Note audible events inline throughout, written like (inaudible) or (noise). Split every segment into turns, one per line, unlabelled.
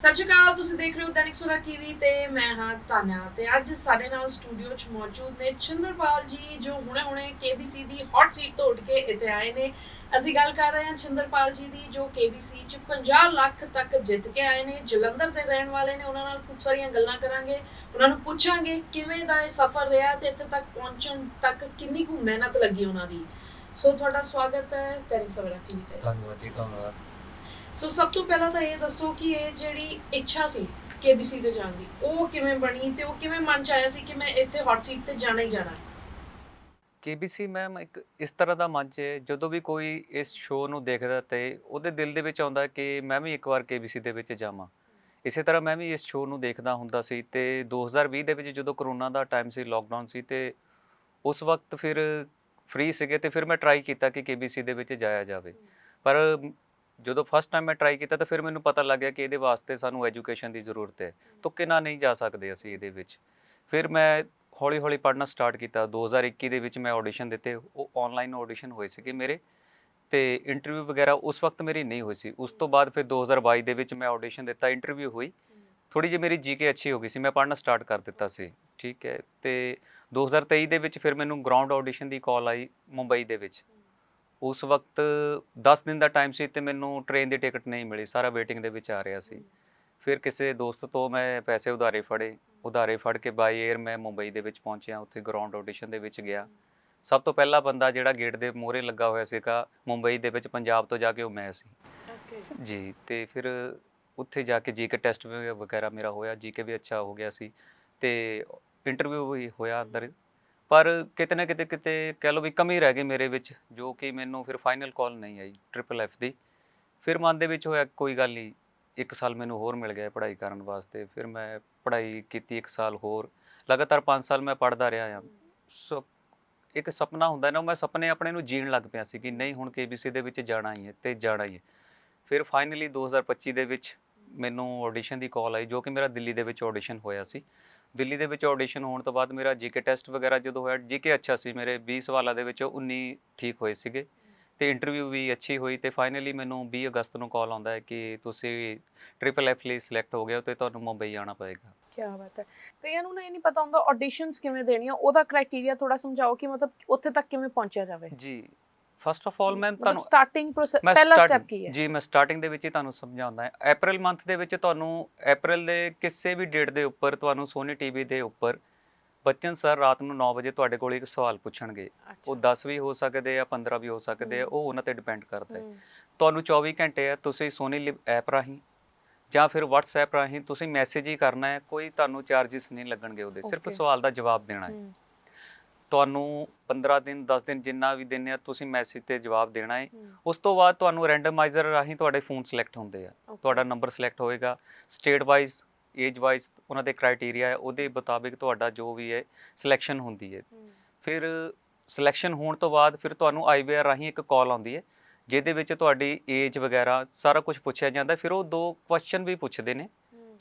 ਸਤਿ ਸ਼੍ਰੀ ਅਕਾਲ, ਤੁਸੀਂ ਦੇਖ ਰਹੇ ਹੋ ਦੈਨਿਕ ਸੁਰਾ ਟੀਵੀ ਤੇ ਮੈਂ ਹਾਂ ਤਾਨਿਆ ਤੇ ਅੱਜ ਸਾਡੇ ਨਾਲ ਸਟੂਡੀਓ 'ਚ ਮੌਜੂਦ ਨੇ ਛਿੰਦਰਪਾਲ ਜੀ, ਜੋ ਹੁਣੇ-ਹੁਣੇ KBC ਦੀ ਹੌਟ ਸੀਟ ਤੋਂ ਉੱਠ ਕੇ ਇੱਥੇ ਆਏ ਨੇ। ਅਸੀਂ ਗੱਲ ਕਰ ਰਹੇ ਹਾਂ ਛਿੰਦਰਪਾਲ ਜੀ ਦੀ, ਜੋ KBC 'ਚ 50 ਲੱਖ ਤੱਕ ਜਿੱਤ ਕੇ ਆਏ ਨੇ, ਜਲੰਧਰ ਦੇ ਰਹਿਣ ਵਾਲੇ ਨੇ, ਉਹਨਾਂ ਨਾਲ ਖੂਬ ਸਾਰੀਆਂ ਗੱਲਾਂ ਕਰਾਂਗੇ, ਉਹਨਾਂ ਨੂੰ ਪੁੱਛਾਂਗੇ ਕਿਵੇਂ ਦਾ ਇਹ ਸਫ਼ਰ ਰਿਹਾ ਤੇ ਇੱਥੇ ਤੱਕ ਪਹੁੰਚਣ ਤੱਕ ਕਿੰਨੀ ਕੁ ਮਿਹਨਤ ਲੱਗੀ ਉਹਨਾਂ ਦੀ। ਸੋ ਤੁਹਾਡਾ ਸਵਾਗਤ ਹੈ ਦੈਨਿਕ ਸੁਰਾ ਟੀਵੀ ਤੇ।
ਧੰਨਵਾਦ ਜੀ, ਧੰਨਵਾਦ।
ਸੋ ਸਭ ਤੋਂ ਪਹਿਲਾਂ ਤਾਂ ਇਹ ਦੱਸੋ ਕਿ ਇਹ ਜਿਹੜੀ ਇੱਛਾ ਸੀ KBC ਤੇ ਜਾਣ ਦੀ, ਉਹ ਕਿਵੇਂ ਬਣੀ ਤੇ ਉਹ ਕਿਵੇਂ ਮਨ ਚ ਆਇਆ ਸੀ ਕਿ ਮੈਂ ਇੱਥੇ ਹੌਟ ਸੀਟ ਤੇ ਜਾਣਾ ਹੀ ਜਾਣਾ?
KBC ਮੈਮ ਇੱਕ ਇਸ ਤਰ੍ਹਾਂ ਦਾ ਮੰਚ ਹੈ, ਜਦੋਂ ਵੀ ਕੋਈ ਇਸ ਸ਼ੋਅ ਨੂੰ ਦੇਖਦਾ ਤੇ ਉਹਦੇ ਦਿਲ ਦੇ ਵਿੱਚ ਆਉਂਦਾ ਕਿ ਮੈਂ ਵੀ ਇੱਕ ਵਾਰ KBC ਦੇ ਵਿੱਚ ਜਾਵਾਂ। ਇਸੇ ਤਰ੍ਹਾਂ ਮੈਂ ਵੀ ਇਸ ਸ਼ੋਅ ਨੂੰ ਦੇਖਦਾ ਹੁੰਦਾ ਸੀ ਤੇ 2020 ਦੇ ਵਿੱਚ ਜਦੋਂ ਕਰੋਨਾ ਦਾ ਟਾਈਮ ਸੀ ਲੋਕਡਾਊਨ ਸੀ ਤੇ ਉਸ ਵਕਤ ਫਿਰ ਫ੍ਰੀ ਸੀਗੇ ਤੇ ਫਿਰ ਮੈਂ ਟਰਾਈ ਕੀਤਾ ਕਿ KBC ਦੇ ਵਿੱਚ ਜਾਇਆ ਜਾਵੇ। ਪਰ ਜਦੋਂ ਫਸਟ ਟਾਈਮ ਮੈਂ ਟਰਾਈ ਕੀਤਾ ਤਾਂ ਫਿਰ ਮੈਨੂੰ ਪਤਾ ਲੱਗ ਗਿਆ ਕਿ ਇਹਦੇ ਵਾਸਤੇ ਸਾਨੂੰ ਐਜੂਕੇਸ਼ਨ ਦੀ ਜ਼ਰੂਰਤ ਹੈ। ਤੁੱਕੇ ਨਾਲ ਨਹੀਂ ਜਾ ਸਕਦੇ ਅਸੀਂ ਇਹਦੇ ਵਿੱਚ। ਫਿਰ ਮੈਂ ਹੌਲੀ ਹੌਲੀ ਪੜ੍ਹਨਾ ਸਟਾਰਟ ਕੀਤਾ। 2021 ਦੇ ਵਿੱਚ ਮੈਂ ਆਡੀਸ਼ਨ ਦਿੱਤੇ। ਉਹ ਆਨਲਾਈਨ ਆਡੀਸ਼ਨ ਹੋਏ ਸੀਗੇ ਮੇਰੇ। ਤੇ ਇੰਟਰਵਿਊ ਵਗੈਰਾ ਉਸ ਵਕਤ ਮੇਰੀ ਨਹੀਂ ਹੋਈ ਸੀ। ਉਸ ਤੋਂ ਬਾਅਦ ਫਿਰ 2022 ਦੇ ਵਿੱਚ ਮੈਂ ਆਡੀਸ਼ਨ ਦਿੱਤਾ। ਇੰਟਰਵਿਊ ਹੋਈ। ਥੋੜੀ ਜਿਹੀ ਮੇਰੀ ਜੀਕੇ ਅੱਛੀ ਹੋ ਗਈ ਸੀ। ਮੈਂ ਪੜ੍ਹਨਾ ਸਟਾਰਟ ਕਰ ਦਿੱਤਾ ਸੀ। ਠੀਕ ਹੈ। ਤੇ 2023 ਦੇ ਵਿੱਚ ਫਿਰ ਮੈਨੂੰ ਗਰਾਊਂਡ ਆਡੀਸ਼ਨ ਦੀ ਕਾਲ ਆਈ ਮੁੰਬਈ ਦੇ ਵਿੱਚ। ਉਸ ਵਕਤ 10 ਦਿਨ ਦਾ ਟਾਈਮ ਸੀ ਤੇ ਮੈਨੂੰ ਟ੍ਰੇਨ ਦੀ ਟਿਕਟ ਨਹੀਂ ਮਿਲੀ ਸਾਰਾ ਵੇਟਿੰਗ ਦੇ ਵਿੱਚ ਆ ਰਿਹਾ ਸੀ। ਫਿਰ ਕਿਸੇ ਦੋਸਤ ਤੋਂ ਮੈਂ ਪੈਸੇ ਉਧਾਰੇ ਫੜੇ ਉਧਾਰੇ ਫੜ ਕੇ ਬਾਈ 에ਅਰ ਮੈਂ ਮੁੰਬਈ ਦੇ ਵਿੱਚ ਪਹੁੰਚਿਆ ਉੱਥੇ ਗਰਾਊਂਡ ਆਡੀਸ਼ਨ ਦੇ ਵਿੱਚ ਗਿਆ। ਸਭ ਤੋਂ ਪਹਿਲਾ ਬੰਦਾ ਜਿਹੜਾ ਗੇਟ ਦੇ ਮੂਹਰੇ ਲੱਗਾ ਹੋਇਆ ਸੀਗਾ ਮੁੰਬਈ ਦੇ ਵਿੱਚ ਪੰਜਾਬ ਤੋਂ ਜਾ ਕੇ ਉਹ ਮੈਂ ਸੀ।
ਓਕੇ
ਜੀ ਤੇ ਫਿਰ ਉੱਥੇ ਜਾ ਕੇ ਜੀਕੇ ਟੈਸਟ ਵਗੈਰਾ ਮੇਰਾ ਹੋਇਆ ਜੀਕੇ ਵੀ ਅੱਛਾ ਹੋ ਗਿਆ ਸੀ। ਤੇ ਇੰਟਰਵਿਊ ਵੀ ਹੋਇਆ ਅੰਦਰ। ਪਰ ਕਿਤੇ ਨਾ ਕਿਤੇ ਕਿਤੇ ਕਹਿ ਲਓ ਵੀ ਕਮੀ ਰਹਿ ਗਈ ਮੇਰੇ ਵਿੱਚ, ਜੋ ਕਿ ਮੈਨੂੰ ਫਿਰ ਫਾਈਨਲ ਕਾਲ ਨਹੀਂ ਆਈ ਟ੍ਰਿਪਲ ਐਫ ਦੀ। ਫਿਰ ਮਨ ਦੇ ਵਿੱਚ ਹੋਇਆ ਕੋਈ ਗੱਲ ਨਹੀਂ, ਇੱਕ ਸਾਲ ਮੈਨੂੰ ਹੋਰ ਮਿਲ ਗਿਆ ਪੜ੍ਹਾਈ ਕਰਨ ਵਾਸਤੇ, ਫਿਰ ਮੈਂ ਪੜ੍ਹਾਈ ਕੀਤੀ ਇੱਕ ਸਾਲ ਹੋਰ। ਲਗਾਤਾਰ 5 ਸਾਲ ਮੈਂ ਪੜ੍ਹਦਾ ਰਿਹਾ ਹਾਂ। ਸੋ ਇੱਕ ਸੁਪਨਾ ਹੁੰਦਾ ਨਾ ਮੈਂ ਸੁਪਨੇ ਆਪਣੇ ਨੂੰ ਜੀਣ ਲੱਗ ਪਿਆ ਸੀ ਕਿ ਨਹੀਂ, ਹੁਣ KBC ਦੇ ਵਿੱਚ ਜਾਣਾ ਹੀ ਹੈ ਤੇ ਜਾਣਾ ਹੀ ਹੈ। ਫਿਰ ਫਾਈਨਲੀ 2025 ਦੇ ਵਿੱਚ ਮੈਨੂੰ ਆਡੀਸ਼ਨ ਦੀ ਕਾਲ ਆਈ, ਜੋ ਕਿ ਮੇਰਾ ਦਿੱਲੀ ਦੇ ਵਿੱਚ ਆਡੀਸ਼ਨ ਹੋਇਆ ਸੀ। ਦਿੱਲੀ ਦੇ ਵਿੱਚ ਆਡੀਸ਼ਨ ਹੋਣ ਤੋਂ ਬਾਅਦ ਮੇਰਾ ਜੀਕੇ ਟੈਸਟ ਵਗੈਰਾ ਜਦੋਂ ਹੋਇਆ ਜੀਕੇ ਅੱਛਾ ਸੀ ਮੇਰੇ 20 ਸਵਾਲਾਂ ਦੇ ਵਿੱਚੋਂ 19 ਠੀਕ ਹੋਏ ਸੀਗੇ। ਤੇ ਇੰਟਰਵਿਊ ਵੀ ਅੱਛੀ ਹੋਈ ਤੇ ਫਾਈਨਲੀ ਮੈਨੂੰ 20 ਅਗਸਤ ਨੂੰ ਕਾਲ ਆਉਂਦਾ ਹੈ ਕਿ ਤੁਸੀਂ ਟ੍ਰਿਪਲ ਐਫ ਲਈ ਸਿਲੈਕਟ ਹੋ ਗਏ ਹੋ ਤੇ ਤੁਹਾਨੂੰ ਮੁੰਬਈ ਆਉਣਾ ਪਏਗਾ।
ਕੀ ਬਾਤ ਹੈ। ਕਈਆਂ ਨੂੰ ਨਾ ਇਹ ਨਹੀਂ ਪਤਾ ਹੁੰਦਾ ਆਡੀਸ਼ਨਸ ਕਿਵੇਂ ਦੇਣੀਆਂ ਉਹਦਾ ਕ੍ਰਾਈਟੇਰੀਆ ਥੋੜਾ ਸਮਝਾਓ ਕਿ ਮਤਲਬ ਉੱਥੇ ਤੱਕ ਕਿਵੇਂ ਪਹੁੰਚਿਆ ਜਾਵੇ।
ਜੀ ਫਸਟ ਆਫ ਆਲ ਮੈਂ ਤੁਹਾਨੂੰ
ਸਟਾਰਟਿੰਗ ਪ੍ਰੋਸੈਸ ਪਹਿਲਾ ਸਟੈਪ ਕੀ ਹੈ?
ਜੀ ਮੈਂ ਸਟਾਰਟਿੰਗ ਦੇ ਵਿੱਚ ਹੀ ਤੁਹਾਨੂੰ ਸਮਝਾਉਂਦਾ ਹਾਂ। April ਮੰਥ ਦੇ ਵਿੱਚ ਤੁਹਾਨੂੰ April ਦੇ ਕਿਸੇ ਵੀ ਡੇਟ ਦੇ ਉੱਪਰ ਤੁਹਾਨੂੰ ਸੋਨੀ ਟੀਵੀ ਦੇ ਉੱਪਰ ਬੱਚਨ ਸਰ ਰਾਤ ਨੂੰ 9 ਵਜੇ ਤੁਹਾਡੇ ਕੋਲ ਇੱਕ ਸਵਾਲ ਪੁੱਛਣਗੇ। ਉਹ 10 ਵੀ ਹੋ ਸਕਦੇ ਆ 15 ਵੀ ਹੋ ਸਕਦੇ ਆ ਉਹ ਉਹਨਾਂ ਤੇ ਡਿਪੈਂਡ ਕਰਦਾ ਹੈ। ਤੁਹਾਨੂੰ 24 ਘੰਟੇ ਆ ਤੁਸੀਂ ਸੋਨੀ ਐਪ ਰਾਹੀਂ ਜਾਂ ਫਿਰ WhatsApp ਰਾਹੀਂ ਤੁਸੀਂ ਮੈਸੇਜ ਹੀ ਕਰਨਾ ਹੈ ਕੋਈ ਤੁਹਾਨੂੰ ਚਾਰजेस ਨਹੀਂ ਲੱਗਣਗੇ ਉਹਦੇ। ਸਿਰਫ. ਸਵਾਲ ਦਾ ਜਵਾਬ ਦੇਣਾ ਹੈ। ਤੁਹਾਨੂੰ 15 ਦਿਨ 10 ਦਿਨ ਜਿੰਨਾ ਵੀ ਦਿਨ ਆ ਤੁਸੀਂ ਮੈਸੇਜ ਤੇ ਜਵਾਬ ਦੇਣਾ ਹੈ। ਉਸ ਤੋਂ ਬਾਅਦ ਤੁਹਾਨੂੰ ਰੈਂਡਮਾਈਜ਼ਰ ਰਾਹੀਂ ਤੁਹਾਡੇ ਫੋਨ ਸਿਲੈਕਟ ਹੁੰਦੇ ਆ. ਤੁਹਾਡਾ ਨੰਬਰ ਸਿਲੈਕਟ ਹੋਏਗਾ। ਸਟੇਟ ਵਾਈਜ਼ ਏਜ ਵਾਈਜ਼ ਉਹਨਾਂ ਦੇ ਕ੍ਰਾਈਟੇਰੀਆ ਹੈ ਉਹਦੇ ਮੁਤਾਬਿਕ ਤੁਹਾਡਾ ਜੋ ਵੀ ਹੈ ਸਿਲੈਕਸ਼ਨ ਹੁੰਦੀ ਹੈ। ਫਿਰ ਸਿਲੈਕਸ਼ਨ ਹੋਣ ਤੋਂ ਬਾਅਦ ਫਿਰ ਤੁਹਾਨੂੰ ਆਈਵੀਆਰ ਰਾਹੀਂ ਇੱਕ ਕਾਲ ਆਉਂਦੀ ਹੈ ਜਿਹਦੇ ਵਿੱਚ ਤੁਹਾਡੀ ਏਜ ਵਗੈਰਾ ਸਾਰਾ ਕੁਝ ਪੁੱਛਿਆ ਜਾਂਦਾ। ਫਿਰ ਉਹ ਦੋ ਕੁਐਸਚਨ ਵੀ ਪੁੱਛਦੇ ਨੇ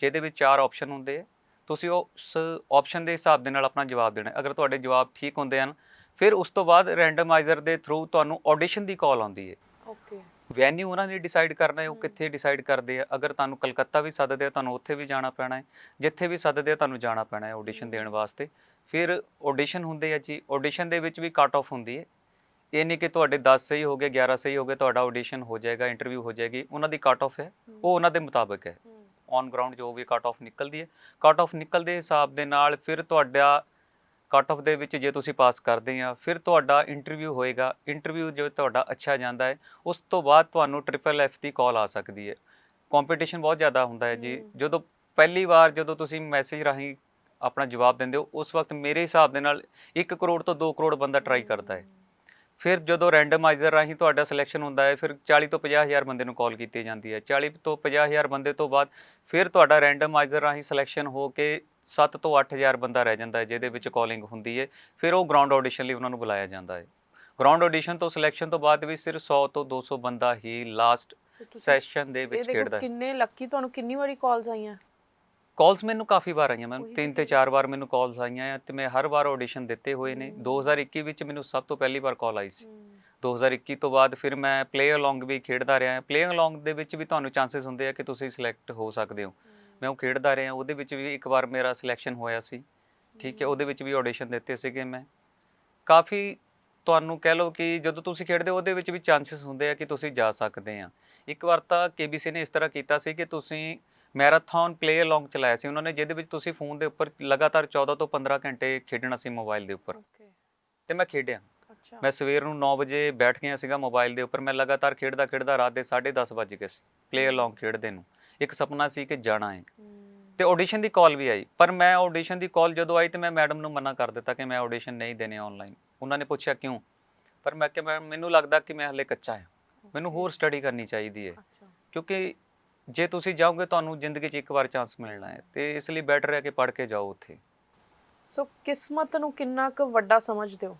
ਜਿਹਦੇ ਵਿੱਚ ਚਾਰ ਆਪਸ਼ਨ ਹੁੰਦੇ ਆ। ਤੁਸੀਂ ਉਸ ਆਪਸ਼ਨ ਦੇ ਹਿਸਾਬ ਦੇ ਨਾਲ ਆਪਣਾ ਜਵਾਬ ਦੇਣਾ ਹੈ। ਅਗਰ ਤੁਹਾਡੇ ਜਵਾਬ ਠੀਕ ਹੁੰਦੇ ਹਨ ਫਿਰ ਉਸ ਤੋਂ ਬਾਅਦ ਰੈਂਡਮਾਈਜ਼ਰ ਦੇ ਥਰੂ ਤੁਹਾਨੂੰ ਆਡੀਸ਼ਨ ਦੀ ਕਾਲ ਆਉਂਦੀ ਹੈ।
ਓਕੇ
ਵੈਨਿਊ ਉਹਨਾਂ ਨੇ ਡਿਸਾਈਡ ਕਰਨਾ ਹੈ ਉਹ। ਕਿੱਥੇ ਡਿਸਾਈਡ ਕਰਦੇ ਆ। ਅਗਰ ਤੁਹਾਨੂੰ ਕਲਕੱਤਾ ਵੀ ਸੱਦਦੇ ਆ ਤੁਹਾਨੂੰ ਉੱਥੇ ਵੀ ਜਾਣਾ ਪੈਣਾ ਹੈ। ਜਿੱਥੇ ਵੀ ਸੱਦਦੇ ਆ ਤੁਹਾਨੂੰ ਜਾਣਾ ਪੈਣਾ ਹੈ ਆਡੀਸ਼ਨ ਦੇਣ ਵਾਸਤੇ। ਫਿਰ ਆਡੀਸ਼ਨ ਹੁੰਦੇ ਆ ਜੀ। ਆਡੀਸ਼ਨ ਦੇ ਵਿੱਚ ਵੀ ਕੱਟ ਆਫ ਹੁੰਦੀ ਹੈ। ਇਹ ਨਹੀਂ ਕਿ ਤੁਹਾਡੇ 10 ਸਹੀ ਹੋ ਗਏ 11 ਸਹੀ ਹੋ ਗਏ ਤੁਹਾਡਾ ਆਡੀਸ਼ਨ ਹੋ ਜਾਏਗਾ ਇੰਟਰਵਿਊ ਹੋ ਜਾਏਗੀ। ਉਹਨਾਂ ਦੀ ਕੱਟ ਆਫ ਹੈ। ਉਹ ਉਹਨਾਂ ਦੇ ਮੁਤਾਬਕ ਹੈ। ਔਨ ਗਰਾਊਂਡ ਜੋ ਵੀ ਕੱਟ ਆਫ ਨਿਕਲਦੀ ਹੈ। ਕੱਟ ਆਫ ਨਿਕਲਦੇ ਹਿਸਾਬ ਦੇ ਨਾਲ ਫਿਰ ਤੁਹਾਡਾ ਕੱਟ ਆਫ ਦੇ ਵਿੱਚ ਜੇ ਤੁਸੀਂ ਪਾਸ ਕਰਦੇ ਆ ਫਿਰ ਤੁਹਾਡਾ ਇੰਟਰਵਿਊ ਹੋਏਗਾ। ਇੰਟਰਵਿਊ ਜੋ ਤੁਹਾਡਾ ਅੱਛਾ ਜਾਂਦਾ ਹੈ ਉਸ ਤੋਂ ਬਾਅਦ ਤੁਹਾਨੂੰ ਟ੍ਰਿਪਲ ਐਫ ਦੀ ਕਾਲ ਆ ਸਕਦੀ ਹੈ। ਕੰਪੀਟੀਸ਼ਨ ਬਹੁਤ ਜ਼ਿਆਦਾ ਹੁੰਦਾ ਹੈ ਜੀ। ਜਦੋਂ ਪਹਿਲੀ ਵਾਰ ਜਦੋਂ ਤੁਸੀਂ ਮੈਸੇਜ ਰਾਹੀਂ ਆਪਣਾ ਜਵਾਬ ਦਿੰਦੇ ਹੋ ਉਸ ਵਕਤ ਮੇਰੇ ਹਿਸਾਬ ਦੇ ਨਾਲ 1 ਕਰੋੜ ਤੋਂ 2 ਕਰੋੜ ਬੰਦਾ ਟਰਾਈ ਕਰਦਾ ਹੈ। ਫਿਰ ਜਦੋਂ ਰੈਂਡਮਾਈਜ਼ਰ ਰਾਹੀਂ ਤੁਹਾਡਾ ਸਿਲੈਕਸ਼ਨ ਹੁੰਦਾ ਹੈ ਫਿਰ 40 ਤੋਂ 50 ਹਜ਼ਾਰ ਬੰਦੇ ਨੂੰ ਕਾਲ ਕੀਤੀ ਜਾਂਦੀ ਹੈ। 40 ਤੋਂ 50 ਹਜ਼ਾਰ ਬੰਦੇ ਤੋਂ ਬਾਅਦ ਫਿਰ ਤੁਹਾਡਾ ਰੈਂਡਮਾਈਜ਼ਰ ਰਾਹੀਂ ਸਿਲੈਕਸ਼ਨ ਹੋ ਕੇ 7 ਤੋਂ 8000 ਬੰਦਾ ਰਹਿ ਜਾਂਦਾ ਹੈ ਜਿਹਦੇ ਵਿੱਚ ਕਾਲਿੰਗ ਹੁੰਦੀ ਹੈ। ਫਿਰ ਉਹ ਗਰਾਊਂਡ ਆਡੀਸ਼ਨ ਲਈ ਉਹਨਾਂ ਨੂੰ ਬੁਲਾਇਆ ਜਾਂਦਾ ਹੈ। ਗਰਾਊਂਡ ਆਡੀਸ਼ਨ ਤੋਂ ਸਿਲੈਕਸ਼ਨ ਤੋਂ ਬਾਅਦ ਵੀ ਸਿਰਫ 100 ਤੋਂ 200 ਬੰਦਾ ਹੀ ਲਾਸਟ ਸੈਸ਼ਨ ਦੇ ਵਿੱਚ ਖੇਡਦਾ ਹੈ।
ਕਿੰਨੇ ਲੱਕੀ ਤੁਹਾਨੂੰ ਕਿੰਨੀ ਵਾਰੀ ਕਾਲਸ ਆਈਆਂ?
ਕਾਲਸ ਮੈਨੂੰ ਕਾਫੀ ਵਾਰ ਆਈਆਂ ਮੈਮ
ਉਹੀ
ਤਿੰਨ
ਤਾਂ
ਚਾਰ ਵਾਰ ਮੈਨੂੰ ਕਾਲਸ ਆਈਆਂ ਆ ਤੇ ਮੈਂ ਹਰ ਵਾਰ ਆਡੀਸ਼ਨ ਦਿੱਤੇ ਹੋਏ ਨੇ।
ਹਮ।
2021 ਵਿੱਚ ਮੈਨੂੰ ਸਭ ਤੋਂ ਪਹਿਲੀ ਵਾਰ ਕਾਲ ਆਈ ਸੀ।
ਹਮ,
2021 ਤੋਂ ਬਾਅਦ ਫਿਰ ਮੈਂ ਪਲੇ ਅਲੋਂਗ ਵੀ ਖੇਡਦਾ ਰਿਹਾ। ਪਲੇ ਅਲੋਂਗ ਦੇ ਵਿੱਚ ਵੀ ਤੁਹਾਨੂੰ ਚਾਂਸਸ ਹੁੰਦੇ ਆ ਕਿ ਤੁਸੀਂ ਸਿਲੈਕਟ ਹੋ ਸਕਦੇ ਹੋ। ਮੈਂ ਉਹ ਖੇਡਦਾ ਰਿਹਾ। ਉਹਦੇ ਵਿੱਚ ਵੀ ਇੱਕ ਵਾਰ ਮੇਰਾ ਸਿਲੈਕਸ਼ਨ ਹੋਇਆ ਸੀ। ਠੀਕ ਹੈ ਉਹਦੇ ਵਿੱਚ ਵੀ ਆਡੀਸ਼ਨ ਦਿੱਤੇ ਸੀਗੇ ਮੈਂ। ਕਾਫੀ ਤੁਹਾਨੂੰ ਕਹਿ ਲਓ ਕਿ ਜਦੋਂ ਤੁਸੀਂ ਖੇਡਦੇ ਹੋ ਉਹਦੇ ਵਿੱਚ ਵੀ ਚਾਂਸਸ ਹੁੰਦੇ ਆ ਕਿ ਤੁਸੀਂ ਜਾ ਸਕਦੇ ਆ। ਇੱਕ ਵਾਰ ਤਾਂ KBC ਨੇ ਇਸ ਤਰ੍ਹਾਂ ਕੀਤਾ ਸੀ ਕਿ ਤੁਸੀਂ ਮੈਰਾਥਨ ਪਲੇ ਅਲੋਂਗ ਚਲਾਇਆ ਸੀ ਉਹਨਾਂ ਨੇ ਜਿਹਦੇ ਵਿੱਚ ਤੁਸੀਂ ਫੋਨ ਦੇ ਉੱਪਰ ਲਗਾਤਾਰ 14 ਤੋਂ 15 ਘੰਟੇ ਖੇਡਣਾ ਸੀ ਮੋਬਾਈਲ ਦੇ ਉੱਪਰ। ਤੇ ਮੈਂ ਖੇਡਿਆ।
ਅੱਛਾ।
ਮੈਂ ਸਵੇਰ ਨੂੰ 9 ਵਜੇ ਬੈਠ ਗਿਆ ਸੀਗਾ ਮੋਬਾਈਲ ਦੇ ਉੱਪਰ ਮੈਂ ਲਗਾਤਾਰ ਖੇਡਦਾ ਖੇਡਦਾ ਰਾਤ ਦੇ 10:30 ਵਜ ਗਏ ਸੀ ਪਲੇ ਅਲੋਂਗ ਖੇਡਦੇ ਨੂੰ। ਇੱਕ ਸੁਪਨਾ ਸੀ ਕਿ ਜਾਣਾ ਹੈ। ਤੇ ਆਡੀਸ਼ਨ ਦੀ ਕਾਲ ਵੀ ਆਈ ਪਰ ਮੈਂ ਆਡੀਸ਼ਨ ਦੀ ਕਾਲ ਜਦੋਂ ਆਈ ਤੇ ਮੈਂ ਮੈਡਮ ਨੂੰ ਮਨਾ ਕਰ ਦਿੱਤਾ ਕਿ ਮੈਂ ਆਡੀਸ਼ਨ ਨਹੀਂ ਦੇਣੇ ਆਨਲਾਈਨ ਉਹਨਾਂ ਨੇ ਪੁੱਛਿਆ ਕਿਉਂ? ਪਰ ਮੈਂ ਕਿ ਮੈਨੂੰ ਲੱਗਦਾ ਕਿ ਮੈਂ ਹਲੇ ਕੱਚਾ ਹਾਂ ਮੈਨੂੰ ਹੋਰ ਸਟੱਡੀ ਕਰਨੀ ਚਾਹੀਦੀ ਹੈ ਕਿਉਂਕਿ ਜੇ ਤੁਸੀਂ ਜਾਓਗੇ ਤੁਹਾਨੂੰ ਜ਼ਿੰਦਗੀ 'ਚ ਇੱਕ ਵਾਰ ਚਾਂਸ ਮਿਲਣਾ ਹੈ ਤੇ ਇਸ ਲਈ ਬੈਟਰ ਹੈ ਕਿ ਪੜ੍ਹ ਕੇ ਜਾਓ ਉੱਥੇ।
ਸੋ ਕਿਸਮਤ ਨੂੰ ਕਿੰਨਾ ਕੁ ਵੱਡਾ ਸਮਝਦੇ ਹੋ?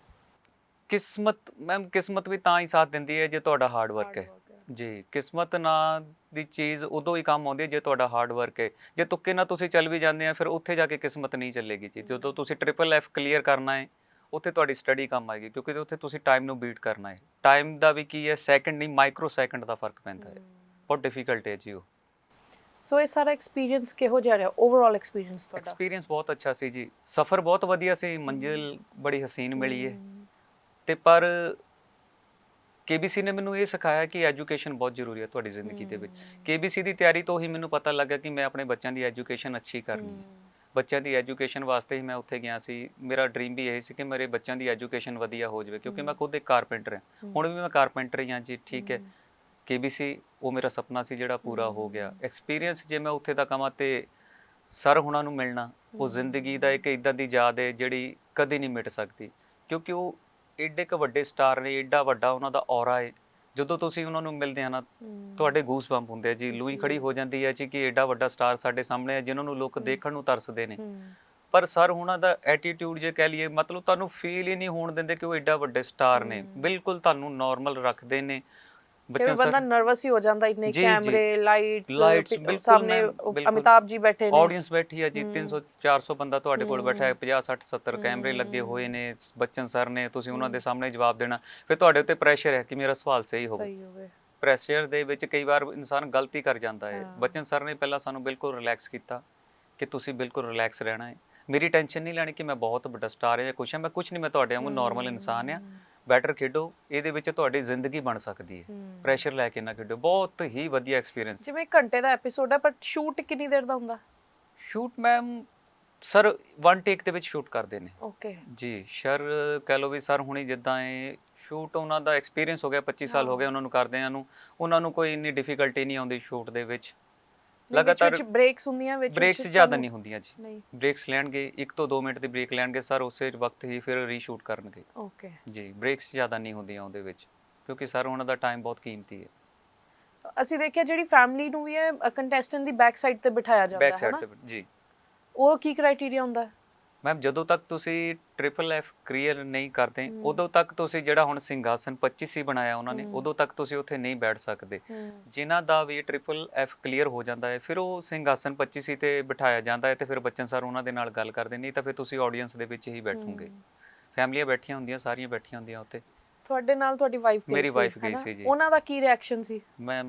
ਕਿਸਮਤ ਮੈਮ ਕਿਸਮਤ ਵੀ ਤਾਂ ਹੀ ਸਾਥ ਦਿੰਦੀ ਹੈ ਜੇ ਤੁਹਾਡਾ ਹਾਰਡ ਵਰਕ ਹੈ। ਜੀ ਕਿਸਮਤ ਨਾ ਦੀ ਚੀਜ਼ ਉਦੋਂ ਹੀ ਕੰਮ ਆਉਂਦੀ ਹੈ ਜੇ ਤੁਹਾਡਾ ਹਾਰਡ ਵਰਕ ਹੈ। ਜੇ ਤੁੱਕੇ ਨਾਲ ਤੁਸੀਂ ਚੱਲ ਵੀ ਜਾਂਦੇ ਆ ਫਿਰ ਉੱਥੇ ਜਾ ਕੇ ਕਿਸਮਤ ਨਹੀਂ ਚੱਲੇਗੀ ਜੀ। ਜਦੋਂ ਤੁਸੀਂ ਟ੍ਰਿਪਲ ਐਫ ਕਲੀਅਰ ਕਰਨਾ ਹੈ ਉੱਥੇ ਤੁਹਾਡੀ ਸਟੱਡੀ ਕੰਮ ਆਏਗੀ ਕਿਉਂਕਿ ਉੱਥੇ ਤੁਸੀਂ ਟਾਈਮ ਨੂੰ ਬੀਟ ਕਰਨਾ ਹੈ। ਟਾਈਮ ਦਾ ਵੀ ਕੀ ਹੈ ਸੈਕਿੰਡ ਨਹੀਂ ਮਾਈਕਰੋ ਸੈਕਿੰਡ ਦਾ ਫ਼ਰਕ ਪੈਂਦਾ ਹੈ। ਬਹੁਤ ਡਿਫਿਕਲਟ ਹੈ ਜੀ ਉਹ।
ਸੋ ਇਹ ਸਾਰਾ ਐਕਸਪੀਰੀਅੰਸ ਕਿਹੋ ਜਿਹਾ ਰਿਹਾ? ਓਵਰਆਲ ਐਕਸਪੀਰੀਅੰਸ ਤੁਹਾਡਾ?
ਐਕਸਪੀਰੀਅੰਸ ਬਹੁਤ ਅੱਛਾ ਸੀ ਜੀ। ਸਫ਼ਰ ਬਹੁਤ ਵਧੀਆ ਸੀ। ਮੰਜ਼ਿਲ ਬੜੀ ਹਸੀਨ ਮਿਲੀ
ਹਮ,
ਤੇ ਪਰ KBC ਨੇ ਮੈਨੂੰ ਇਹ ਸਿਖਾਇਆ ਕਿ ਐਜੂਕੇਸ਼ਨ ਬਹੁਤ ਜ਼ਰੂਰੀ ਹੈ ਤੁਹਾਡੀ ਜ਼ਿੰਦਗੀ ਦੇ ਵਿੱਚ। KBC ਦੀ ਤਿਆਰੀ ਤੋਂ ਹੀ ਮੈਨੂੰ ਪਤਾ ਲੱਗਾ ਕਿ ਮੈਂ ਆਪਣੇ ਬੱਚਿਆਂ ਦੀ ਐਜੂਕੇਸ਼ਨ ਅੱਛੀ ਕਰਨੀ ਹੈ। ਬੱਚਿਆਂ ਦੀ ਐਜੂਕੇਸ਼ਨ ਵਾਸਤੇ ਹੀ ਮੈਂ ਉੱਥੇ ਗਿਆ ਸੀ। ਮੇਰਾ ਡ੍ਰੀਮ ਵੀ ਇਹ ਸੀ ਕਿ ਮੇਰੇ ਬੱਚਿਆਂ ਦੀ ਐਜੂਕੇਸ਼ਨ ਵਧੀਆ ਹੋ ਜਾਵੇ ਕਿਉਂਕਿ ਮੈਂ ਖੁਦ ਇੱਕ ਕਾਰਪੈਂਟਰ ਹਾਂ। ਹੁਣ ਵੀ ਮੈਂ ਕਾਰਪੈਂਟਰ ਹੀ ਹਾਂ ਜੀ ਠੀਕ ਹੈ। KBC ਉਹ ਮੇਰਾ ਸੁਪਨਾ ਸੀ ਜਿਹੜਾ ਪੂਰਾ ਹੋ ਗਿਆ। ਐਕਸਪੀਰੀਅੰਸ ਜੇ ਮੈਂ ਉੱਥੇ ਦਾ ਕਮਾਂ ਤੇ ਸਰ ਹੁਣਾਂ ਨੂੰ ਮਿਲਣਾ ਉਹ ਜ਼ਿੰਦਗੀ ਦਾ ਇੱਕ ਇਦਾਂ ਦੀ ਯਾਦ ਹੈ ਜਿਹੜੀ ਕਦੇ ਨਹੀਂ ਮਿਟ ਸਕਦੀ। ਕਿਉਂਕਿ ਉਹ ਏਡੇ ਕ ਵੱਡੇ ਸਟਾਰ ਨੇ ਏਡਾ ਵੱਡਾ ਉਹਨਾਂ ਦਾ ਔਰਾ ਹੈ। ਜਦੋਂ ਤੁਸੀਂ ਉਹਨਾਂ ਨੂੰ ਮਿਲਦੇ ਆ ਨਾ ਤੁਹਾਡੇ ਗੂਸ ਬੰਪ ਹੁੰਦੇ ਆ ਜੀ। ਲੂਈ ਖੜੀ ਹੋ ਜਾਂਦੀ ਹੈ ਜੀ ਕਿ ਏਡਾ ਵੱਡਾ ਸਟਾਰ ਸਾਡੇ ਸਾਹਮਣੇ ਹੈ ਜਿਨ੍ਹਾਂ ਨੂੰ ਲੋਕ ਦੇਖਣ ਨੂੰ ਤਰਸਦੇ ਨੇ। ਪਰ ਸਰ ਉਹਨਾਂ ਦਾ ਐਟੀਟਿਊਡ ਜੇ ਕਹਿ ਲਈਏ ਮਤਲਬ ਤੁਹਾਨੂੰ ਫੀਲ ਹੀ ਨਹੀਂ ਹੋਣ ਦਿੰਦੇ ਕਿ ਉਹ ਏਡਾ ਵੱਡੇ ਸਟਾਰ ਨੇ। ਬਿਲਕੁਲ ਤੁਹਾਨੂੰ ਨਾਰਮਲ ਰੱਖਦੇ ਨੇ। ਬੱਚਿਆਂ
ਬੰਦਾ
ਸਰ
ਨਰਵਸ ਹੀ ਹੋ ਜਾਂਦਾ
ਜੀ।
ਕੈਮਰੇ ਲਾਈਟਸ ਸਾਹਮਣੇ। ਅਮਿਤਾਭ ਜੀ ਬੈਠੇ ਨੇ।
ਆਡੀਅנס ਬੈਠੀ ਹੈ। ਜੀ 300 400 ਬੰਦਾ ਤੁਹਾਡੇ ਕੋਲ ਬੈਠਾ ਹੈ 50 60 70 ਕੈਮਰੇ ਲੱਗੇ ਹੋਏ ਨੇ ਬੱਚਨ ਸਰ ਨੇ ਤੁਸੀਂ ਉਹਨਾਂ ਦੇ ਸਾਹਮਣੇ ਜਵਾਬ ਦੇਣਾ। ਫਿਰ ਤੁਹਾਡੇ ਉੱਤੇ ਪ੍ਰੈਸ਼ਰ ਹੈ ਕਿ ਮੇਰਾ ਸਵਾਲ ਸਹੀ ਹੋਵੇ।
ਸਹੀ ਹੋਵੇ।
ਪ੍ਰੈਸ਼ਰ ਦੇ ਵਿੱਚ ਕਈ ਵਾਰ ਇਨਸਾਨ ਗਲਤੀ ਕਰ ਜਾਂਦਾ ਹੈ। ਬਚਨ ਸਰ ਨੇ ਪਹਿਲਾਂ ਸਾਨੂੰ ਬਿਲਕੁਲ ਰਿਲੈਕਸ ਕੀਤਾ ਕਿ ਤੁਸੀਂ ਬਿਲਕੁਲ ਰਿਲੈਕਸ ਰਹਿਣਾ ਹੈ। ਮੇਰੀ ਟੈਨਸ਼ਨ ਨਹੀਂ ਲੈਣੀ ਕਿ ਮੈਂ ਬਹੁਤ ਵੱਡਾ ਸਟਾਰ ਹਾਂ ਜਾਂ ਕੁਛ ਹਾਂ ਮੈਂ ਕੁਛ ਨਹੀਂ ਮੈਂ ਤੁਹਾਡੇ ਵਾਂਗੂ ਨਾਰਮਲ ਇਨਸਾਨ ਹਾਂ। ਬੈਟਰ ਖੇਡੋ ਇਹਦੇ ਵਿੱਚ ਤੁਹਾਡੀ ਜ਼ਿੰਦਗੀ ਬਣ ਸਕਦੀ ਹੈ। ਪ੍ਰੈਸ਼ਰ ਲੈ ਕੇ ਨਾ ਖੇਡੋ ਬਹੁਤ ਹੀ ਵਧੀਆ ਐਕਸਪੀਰੀਅੰਸ
ਜਿਵੇਂ ਘੰਟੇ ਦਾ ਐਪੀਸੋਡ ਹੈ ਪਰ ਸ਼ੂਟ ਕਿੰਨੀ ਦੇਰ ਦਾ ਹੁੰਦਾ?
Shoot ma'am sir one take ਦੇ ਵਿੱਚ ਸ਼ੂਟ ਕਰਦੇ ਨੇ।
ਓਕੇ
ਜੀ ਸਰ ਕਹਿ ਲਓ ਵੀ ਸਰ ਹੁਣੀ ਜਿੱਦਾਂ ਇਹ ਸ਼ੂਟ ਉਹਨਾਂ ਦਾ ਐਕਸਪੀਰੀਅੰਸ ਹੋ ਗਿਆ 25 ਸਾਲ ਹੋ ਗਏ ਉਹਨਾਂ ਨੂੰ ਕਰਦਿਆਂ ਨੂੰ। ਉਹਨਾਂ ਨੂੰ ਕੋਈ ਇੰਨੀ ਡਿਫਿਕਲਟੀ ਨਹੀਂ ਆਉਂਦੀ ਸ਼ੂਟ ਦੇ ਵਿੱਚ। ਲਗਾਤਾਰ
ਵਿੱਚ ਬ੍ਰੇਕਸ ਹੁੰਦੀਆਂ ਵਿੱਚ
ਬ੍ਰੇਕਸ ਜ਼ਿਆਦਾ ਨਹੀਂ ਹੁੰਦੀਆਂ ਜੀ। ਬ੍ਰੇਕਸ ਲੈਣਗੇ 1 ਤੋਂ 2 ਮਿੰਟ ਦੀ ਬ੍ਰੇਕ ਲੈਣਗੇ ਸਰ ਉਸੇ ਵਕਤ ਹੀ ਫਿਰ ਰੀਸ਼ੂਟ ਕਰਨਗੇ।
ਓਕੇ
ਜੀ ਬ੍ਰੇਕਸ ਜ਼ਿਆਦਾ ਨਹੀਂ ਹੁੰਦੀਆਂ ਉਹਦੇ ਵਿੱਚ ਕਿਉਂਕਿ ਸਰ ਉਹਨਾਂ ਦਾ ਟਾਈਮ ਬਹੁਤ ਕੀਮਤੀ ਹੈ।
ਅਸੀਂ ਦੇਖਿਆ ਜਿਹੜੀ ਫੈਮਿਲੀ ਨੂੰ ਵੀ ਹੈ ਕੰਟੈਸਟੈਂਟ ਦੀ ਬੈਕ ਸਾਈਡ ਤੇ ਬਿਠਾਇਆ ਜਾਂਦਾ
ਬੈਕ
ਹੈ
ਸਾਈਡ
ਨਾ
ਤੇ ਜੀ।
ਉਹ ਕੀ ਕ੍ਰਾਈਟੇਰੀਆ ਹੁੰਦਾ? ਹੈ
ਮੈਮ ਜਦੋਂ ਤੱਕ ਤੁਸੀਂ ਟ੍ਰਿਪਲ ਐਫ ਕਲੀਅਰ ਨਹੀਂ ਕਰਦੇ। ਉਦੋਂ ਤੱਕ ਤੁਸੀਂ ਜਿਹੜਾ ਹੁਣ ਸਿੰਘਾਸਨ 25 ਸੀ ਬਣਾਇਆ ਉਹਨਾਂ ਨੇ। ਉਦੋਂ ਤੱਕ ਤੁਸੀਂ ਉੱਥੇ ਨਹੀਂ ਬੈਠ ਸਕਦੇ ਜਿਨ੍ਹਾਂ ਦਾ ਵੀ ਟ੍ਰਿਪਲ ਐਫ ਕਲੀਅਰ ਹੋ ਜਾਂਦਾ ਹੈ ਫਿਰ ਉਹ ਸਿੰਘਾਸਨ 25 ਸੀ ਤੇ ਬਿਠਾਇਆ ਜਾਂਦਾ ਹੈ ਤੇ ਫਿਰ ਬੱਚਨ ਸਰ ਉਹਨਾਂ ਦੇ ਨਾਲ ਗੱਲ ਕਰਦੇ ਨਹੀਂ ਤਾਂ ਫਿਰ ਤੁਸੀਂ ਆਡੀਅנס ਦੇ ਵਿੱਚ ਹੀ ਬੈਠੋਗੇ। ਫੈਮਲੀਆਂ ਬੈਠੀਆਂ ਹੁੰਦੀਆਂ ਸਾਰੀਆਂ ਬੈਠੀਆਂ ਹੁੰਦੀਆਂ ਉੱਥੇ
ਤੁਹਾਡੇ ਨਾਲ ਤੁਹਾਡੀ ਵਾਈਫ ਗਈ
ਮੇਰੀ
ਸੀ,
wife ਗਈ
ਹੈਨਾ?
ਸੀ ਜੀ।
ਉਹਨਾਂ ਦਾ ਕੀ ਰਿਐਕਸ਼ਨ ਸੀ
ਮੈਂ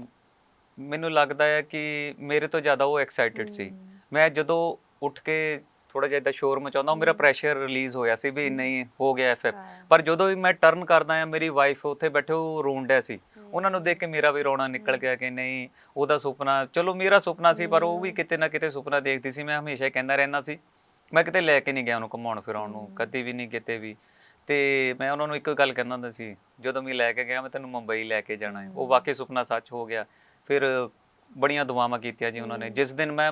ਮੈਨੂੰ ਲੱਗਦਾ ਹੈ ਕਿ ਮੇਰੇ ਤੋਂ ਜ਼ਿਆਦਾ ਉਹ ਐਕਸਾਈਟਿਡ ਸੀ। ਮੈਂ ਜਦੋਂ ਉੱਠ ਕੇ ਥੋੜਾ ਜਿਹਾ ਇਦਾਂ ਸ਼ੋਰ ਮਚਾਉਂਦਾ ਉਹ ਮੇਰਾ ਪ੍ਰੈਸ਼ਰ ਰਿਲੀਜ਼ ਹੋਇਆ ਸੀ ਵੀ ਨਹੀਂ ਹੋ। ਗਿਆ ਐਫਐਫ। ਪਰ ਜਦੋਂ ਵੀ ਮੈਂ ਟਰਨ ਕਰਦਾ ਆ ਮੇਰੀ ਵਾਈਫ ਉੱਥੇ ਬੈਠੇ ਉਹ ਰੋਣ ਡਿਆ ਸੀ। ਉਹਨਾਂ ਨੂੰ ਦੇਖ ਕੇ ਮੇਰਾ ਵੀ ਰੋਣਾ ਨਿਕਲ ਗਿਆ ਕਿ ਨਹੀਂ ਉਹਦਾ ਸੁਪਨਾ ਚਲੋ ਮੇਰਾ ਸੁਪਨਾ ਸੀ ਪਰ ਉਹ ਵੀ ਕਿਤੇ ਨਾ ਕਿਤੇ ਸੁਪਨਾ ਦੇਖਦੀ ਸੀ ਮੈਂ ਹਮੇਸ਼ਾ ਹੀ ਕਹਿੰਦਾ ਰਹਿੰਦਾ ਸੀ। ਮੈਂ ਕਿਤੇ ਲੈ ਕੇ ਨਹੀਂ ਗਿਆ ਉਹਨੂੰ ਘੁਮਾਉਣ ਫਿਰਾਉਣ ਨੂੰ ਕਦੀ ਵੀ ਨਹੀਂ ਕਿਤੇ ਵੀ। ਤੇ ਮੈਂ ਉਹਨਾਂ ਨੂੰ ਇੱਕੋ ਗੱਲ ਕਹਿੰਦਾ ਹੁੰਦਾ ਸੀ ਜਦੋਂ ਮੈਂ ਲੈ ਕੇ ਗਿਆ ਮੈਂ ਤੈਨੂੰ ਮੁੰਬਈ ਲੈ ਕੇ ਜਾਣਾ ਹੈ। ਉਹ ਵਾਕਈ ਸੁਪਨਾ ਸੱਚ ਹੋ ਗਿਆ। ਫਿਰ ਬੜੀਆਂ ਦੁਆਵਾਂ ਕੀਤੀਆਂ ਜੀ ਉਹਨਾਂ ਨੇ। ਜਿਸ ਦਿਨ ਮੈਂ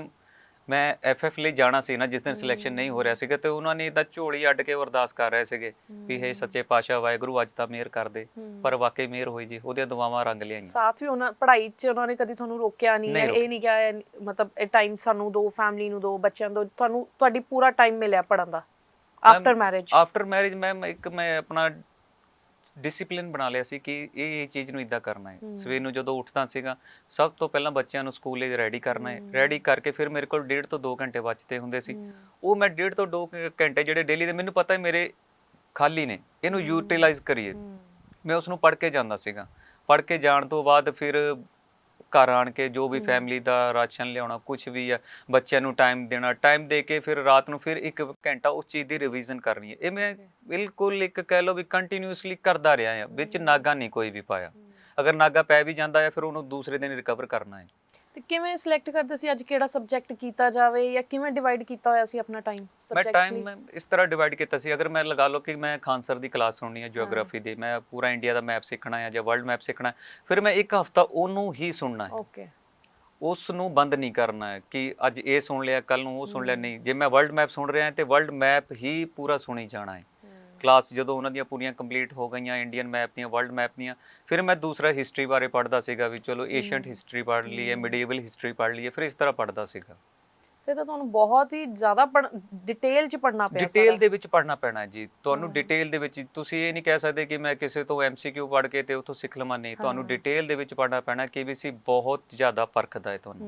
ਮੈਂ ਐਫਐਫ ਲਈ ਜਾਣਾ ਸੀ ਨਾ ਜਿਸ ਦਿਨ ਸਿਲੈਕਸ਼ਨ ਨਹੀਂ ਹੋ ਰਿਹਾ ਸੀਗਾ ਤੇ ਉਹਨਾਂ ਨੇ ਤਾਂ ਝੋਲੀ ਅੱਡ ਕੇ ਅਰਦਾਸ ਕਰ ਰਹੇ ਸੀਗੇ ਵੀ ਹੇ ਸੱਚੇ ਪਾਤਸ਼ਾਹ ਵਾਹਿਗੁਰੂ ਅੱਜ ਤਾਂ ਮਿਹਰ ਕਰ ਦੇ। ਪਰ ਵਾਕਈ ਮਿਹਰ ਹੋਈ ਜੀ ਉਹਦੀਆਂ ਦੁਆਵਾਂ ਰੰਗ ਲਿਆਈਆਂ
ਸਾਥ ਵੀ ਉਹਨਾਂ ਪੜ੍ਹਾਈ 'ਚ ਉਹਨਾਂ ਨੇ ਕਦੀ ਤੁਹਾਨੂੰ ਰੋਕਿਆ ਨਹੀਂ ਇਹ ਨਹੀਂ ਕਿਹਾ ਮਤਲਬ ਇਹ ਟਾਈਮ ਸਾਨੂੰ ਦੋ ਫੈਮਿਲੀ ਨੂੰ ਦੋ ਬੱਚਿਆਂ ਨੂੰ। ਤੁਹਾਨੂੰ ਤੁਹਾਡੀ ਪੂਰਾ ਟਾਈਮ ਮਿਲਿਆ ਪੜਨ ਦਾ after marriage
after marriage ma'am ਇੱਕ ਮੈਂ ਆਪਣਾ ਡਿਸਪਲਿਨ ਬਣਾ ਲਿਆ ਸੀ ਕਿ ਇਹ ਇਹ ਚੀਜ਼ ਨੂੰ ਇਦਾਂ ਕਰਨਾ ਹੈ। ਸਵੇਰ ਨੂੰ ਜਦੋਂ ਉੱਠਦਾ ਸੀਗਾ ਸਭ ਤੋਂ ਪਹਿਲਾਂ ਬੱਚਿਆਂ ਨੂੰ ਸਕੂਲੇ ਰੈਡੀ ਕਰਨਾ ਹੈ। ਰੈਡੀ ਕਰਕੇ ਫਿਰ ਮੇਰੇ ਕੋਲ 1.5 ਤੋਂ 2 ਘੰਟੇ ਬਚਦੇ ਹੁੰਦੇ ਸੀ। ਉਹ ਮੈਂ 1.5 ਤੋਂ 2 ਘੰਟੇ ਜਿਹੜੇ ਡੇਲੀ ਦੇ ਮੈਨੂੰ ਪਤਾ ਹੈ ਮੇਰੇ ਖਾਲੀ ਨੇ ਇਹਨੂੰ ਯੂਟਿਲਾਈਜ਼ ਕਰੀਏ। ਮੈਂ ਉਸ ਨੂੰ ਪੜ੍ਹ ਕੇ ਜਾਂਦਾ ਸੀਗਾ। ਪੜ੍ਹ ਕੇ ਜਾਣ ਤੋਂ ਬਾਅਦ ਫਿਰ ਘਰ ਆਣ ਕੇ ਜੋ ਵੀ। ਫੈਮਿਲੀ ਦਾ ਰਾਸ਼ਨ ਲਿਆਉਣਾ ਕੁਝ ਵੀ ਆ ਬੱਚਿਆਂ ਨੂੰ ਟਾਈਮ ਦੇਣਾ ਟਾਈਮ ਦੇ ਕੇ ਫਿਰ ਰਾਤ ਨੂੰ ਫਿਰ ਇੱਕ ਘੰਟਾ ਉਸ ਚੀਜ਼ ਦੀ ਰਿਵੀਜ਼ਨ ਕਰਨੀ ਹੈ। ਇਹ ਮੈਂ ਬਿਲਕੁਲ ਇੱਕ ਕਹਿ ਲਓ ਵੀ ਕੰਟੀਨਿਊਸਲੀ ਕਰਦਾ ਰਿਹਾ ਆ ਵਿੱਚ ਨਾਗਾ ਨਹੀਂ ਕੋਈ ਵੀ ਪਾਇਆ। ਅਗਰ ਨਾਗਾ ਪੈ ਵੀ ਜਾਂਦਾ ਹੈ ਫਿਰ ਉਹਨੂੰ ਦੂਸਰੇ ਦਿਨ ਰਿਕਵਰ ਕਰਨਾ ਹੈ।
ਤੇ ਕਿਵੇਂ ਸਿਲੈਕਟ ਕਰਦੇ ਸੀ? ਅੱਜ ਕਿਹੜਾ ਸਬਜੈਕਟ ਕੀਤਾ ਜਾਵੇ ਜਾਂ ਕਿਵੇਂ ਡਿਵਾਈਡ ਕੀਤਾ ਹੋਇਆ ਸੀ ਆਪਣਾ ਟਾਈਮ
ਮੈਂ ਟਾਈਮ ਇਸ ਤਰ੍ਹਾਂ ਡਿਵਾਈਡ ਕੀਤਾ ਸੀ। ਅਗਰ ਮੈਂ ਲਗਾ ਲਓ ਕਿ ਮੈਂ ਖਾਨ ਸਰ ਦੀ ਕਲਾਸ ਸੁਣਨੀ ਹੈ ਜੀਓਗ੍ਰਾਫੀ ਦੀ ਮੈਂ ਪੂਰਾ ਇੰਡੀਆ ਦਾ ਮੈਪ ਸਿੱਖਣਾ ਹੈ ਜਾਂ ਵਰਲਡ ਮੈਪ ਸਿੱਖਣਾ ਫਿਰ ਮੈਂ ਇੱਕ ਹਫਤਾ ਉਹਨੂੰ ਹੀ ਸੁਣਨਾ ਹੈ।
ਓਕੇ
ਉਸ ਨੂੰ ਬੰਦ ਨਹੀਂ ਕਰਨਾ ਹੈ ਕਿ ਅੱਜ ਇਹ ਸੁਣ ਲਿਆ ਕੱਲ ਨੂੰ ਉਹ ਸੁਣ ਲਿਆ ਨਹੀਂ। ਜੇ ਮੈਂ ਵਰਲਡ ਮੈਪ ਸੁਣ ਰਿਹਾ ਤੇ ਵਰਲਡ ਮੈਪ ਹੀ ਪੂਰਾ ਸੁਣੀ ਜਾਣਾ ਹੈ। ਕਲਾਸ ਜਦੋਂ ਉਹਨਾਂ ਦੀਆਂ ਪੂਰੀਆਂ ਕੰਪਲੀਟ ਹੋ ਗਈਆਂ ਇੰਡੀਅਨ ਮੈਪ ਦੀਆਂ ਵਰਲਡ ਮੈਪ ਦੀਆਂ ਫਿਰ ਮੈਂ ਦੂਸਰਾ ਹਿਸਟਰੀ ਬਾਰੇ ਪੜ੍ਹਦਾ ਸੀਗਾ ਵੀ ਚਲੋ ਏਸ਼ੀਅੰਟ ਹਿਸਟਰੀ ਪੜ੍ਹ ਲਈਏ ਮਿਡੀਵਲ ਹਿਸਟਰੀ ਪੜ੍ਹ ਲਈਏ ਫਿਰ ਇਸ ਤਰ੍ਹਾਂ ਪੜ੍ਹਦਾ ਸੀਗਾ।
ਫਿਰ ਤਾਂ ਤੁਹਾਨੂੰ ਬਹੁਤ ਹੀ ਜ਼ਿਆਦਾ ਡਿਟੇਲ ਚ ਪੜਨਾ ਪਿਆ
ਡਿਟੇਲ ਦੇ ਵਿੱਚ ਪੜ੍ਹਨਾ ਪੈਣਾ ਜੀ। ਤੁਹਾਨੂੰ ਡਿਟੇਲ ਦੇ ਵਿੱਚ ਤੁਸੀਂ ਇਹ ਨਹੀਂ ਕਹਿ ਸਕਦੇ ਕਿ ਮੈਂ ਕਿਸੇ ਤੋਂ ਐਮਸੀਕਿਊ ਪੜ੍ਹ ਕੇ ਤੇ ਉਥੋਂ ਸਿੱਖ ਲਵਾਂ ਨਹੀਂ। ਤੁਹਾਨੂੰ। ਡਿਟੇਲ ਦੇ ਵਿੱਚ ਪੜ੍ਹਨਾ ਪੈਣਾ ਕੇਬੀਸੀ ਬਹੁਤ ਜ਼ਿਆਦਾ ਪਰਖਦਾ ਹੈ ਤੁਹਾਨੂੰ।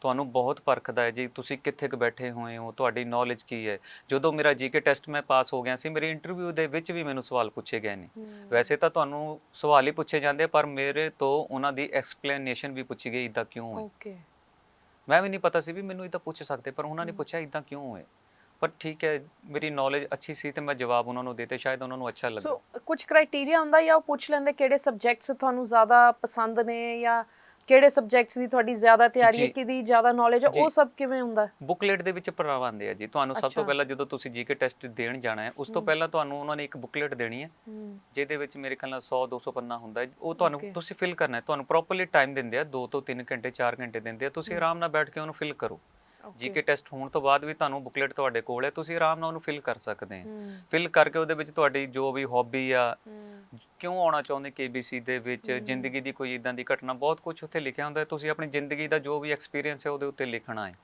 ਤੁਹਾਨੂੰ ਬਹੁਤ ਪਰਖਦਾ ਹੈ ਜੀ। ਤੁਸੀਂ ਕਿੱਥੇ ਕੁ ਬੈਠੇ ਹੋਏ ਹੋ? ਤੁਹਾਡੀ ਨੌਲੇਜ ਕੀ ਹੈ? ਜਦੋਂ ਮੇਰਾ ਜੀਕੇ ਟੈਸਟ ਮੈਂ ਪਾਸ ਹੋ ਗਿਆ ਸੀ ਮੇਰੇ ਇੰਟਰਵਿਊ ਦੇ ਵਿੱਚ ਵੀ ਮੈਨੂੰ ਸਵਾਲ ਪੁੱਛੇ ਗਏ ਨੇ। ਵੈਸੇ ਤਾਂ ਤੁਹਾਨੂੰ ਸਵਾਲ ਹੀ ਪੁੱਛੇ ਜਾਂਦੇ ਪਰ ਮੇਰੇ ਤੋਂ ਉਹਨਾਂ ਦੀ ਐਕਸਪਲੇਨੇਸ਼ਨ ਵੀ ਪੁੱਛੀ ਗਈ ਇਦਾਂ ਕਿਉਂ ਹੈ
ਓਕੇ
ਮੈਂ ਵੀ ਨਹੀਂ ਪਤਾ ਸੀ ਵੀ ਮੈਨੂੰ ਇਦਾਂ ਪੁੱਛ ਸਕਦੇ ਪਰ ਉਹਨਾਂ ਨੇ। ਪੁੱਛਿਆ ਇਦਾਂ ਕਿਉਂ ਹੈ ਪਰ ਠੀਕ ਹੈ ਮੇਰੀ ਨੌਲੇਜ ਅੱਛੀ ਸੀ ਤੇ ਮੈਂ ਜਵਾਬ ਉਹਨਾਂ ਨੂੰ ਦਿੱਤੇ ਸ਼ਾਇਦ ਉਹਨਾਂ ਨੂੰ ਅੱਛਾ ਲੱਗਾ।
ਸੋ ਕੁਝ ਕ੍ਰਾਈਟੇਰੀਆ ਹੁੰਦਾ ਜਾਂ ਉਹ ਪੁੱਛ ਲੈਂਦੇ ਕਿਹੜੇ ਸਬਜੈਕਟਸ ਤੁਹਾਨੂੰ ਜ਼ਿਆਦਾ ਪਸੰਦ ਨੇ ਜਾਂ ਕਿਹੜੇ ਸਬਜੈਕਟਸ ਦੀ ਤੁਹਾਡੀ ਜ਼ਿਆਦਾ ਤਿਆਰੀ ਹੈ। ਕਿਹਦੀ ਜ਼ਿਆਦਾ ਨੌਲੇਜ ਹੈ। ਉਹ ਸਭ ਕਿਵੇਂ ਹੁੰਦਾ?
ਬੁਕਲੇਟ ਦੇ ਵਿੱਚ ਪੜਾਵਾਂਦੇ ਆ ਜੀ ਤੁਹਾਨੂੰ ਸਭ। ਤੋਂ ਪਹਿਲਾਂ ਜਦੋਂ ਤੁਸੀਂ ਜੀਕੇ ਟੈਸਟ ਦੇਣ ਜਾਣਾ ਹੈ ਉਸ ਤੋਂ। ਪਹਿਲਾਂ ਤੁਹਾਨੂੰ ਉਹਨਾਂ ਨੇ ਇੱਕ ਬੁਕਲੇਟ ਦੇਣੀ ਹੈ ਜਿਹਦੇ ਵਿੱਚ ਮੇਰੇ ਖਿਆਲ ਨਾਲ 100 200 ਪੰਨਾ ਹੁੰਦਾ ਹੈ ਉਹ ਤੁਹਾਨੂੰ. ਤੁਸੀਂ ਫਿਲ ਕਰਨਾ ਹੈ ਤੁਹਾਨੂੰ ਪ੍ਰੋਪਰਲੀ ਟਾਈਮ ਦਿੰਦੇ ਆ 2 ਤੋਂ 3 ਘੰਟੇ 4 ਘੰਟੇ ਦਿੰਦੇ ਆ ਤੁਸੀਂ। ਆਰਾਮ ਨਾਲ ਬੈਠ ਕੇ ਉਹਨੂੰ ਫਿਲ ਕਰੋ ਜੀਕੇ ਟੈਸਟ ਹੋਣ ਤੋਂ ਬਾਅਦ ਵੀ ਤੁਹਾਨੂੰ ਬੁਕਲੇਟ ਤੁਹਾਡੇ ਕੋਲ ਹੈ ਤੁਸੀਂ ਆਰਾਮ ਨਾਲ ਉਹਨੂੰ ਫਿਲ ਕਰ ਸਕਦੇ ਹੋ ਫਿਲ ਕਰਕੇ ਉਹਦੇ ਵਿੱਚ ਤੁਹਾਡੀ ਜੋ ਵੀ ਹੌਬੀ ਆ ਕਿਉਂ ਆਉਣਾ ਚਾਹੁੰਦੇ KBC ਦੇ ਵਿੱਚ। ਜ਼ਿੰਦਗੀ ਦੀ ਕੋਈ ਇਦਾਂ ਦੀ ਘਟਨਾ ਬਹੁਤ ਕੁਝ ਉੱਥੇ ਲਿਖਿਆ ਹੁੰਦਾ ਹੈ। ਤੁਸੀਂ ਆਪਣੀ ਜ਼ਿੰਦਗੀ ਦਾ ਜੋ ਵੀ ਐਕਸਪੀਰੀਅੰਸ ਹੈ ਉਹਦੇ ਉੱਤੇ ਲਿਖਣਾ ਹੈ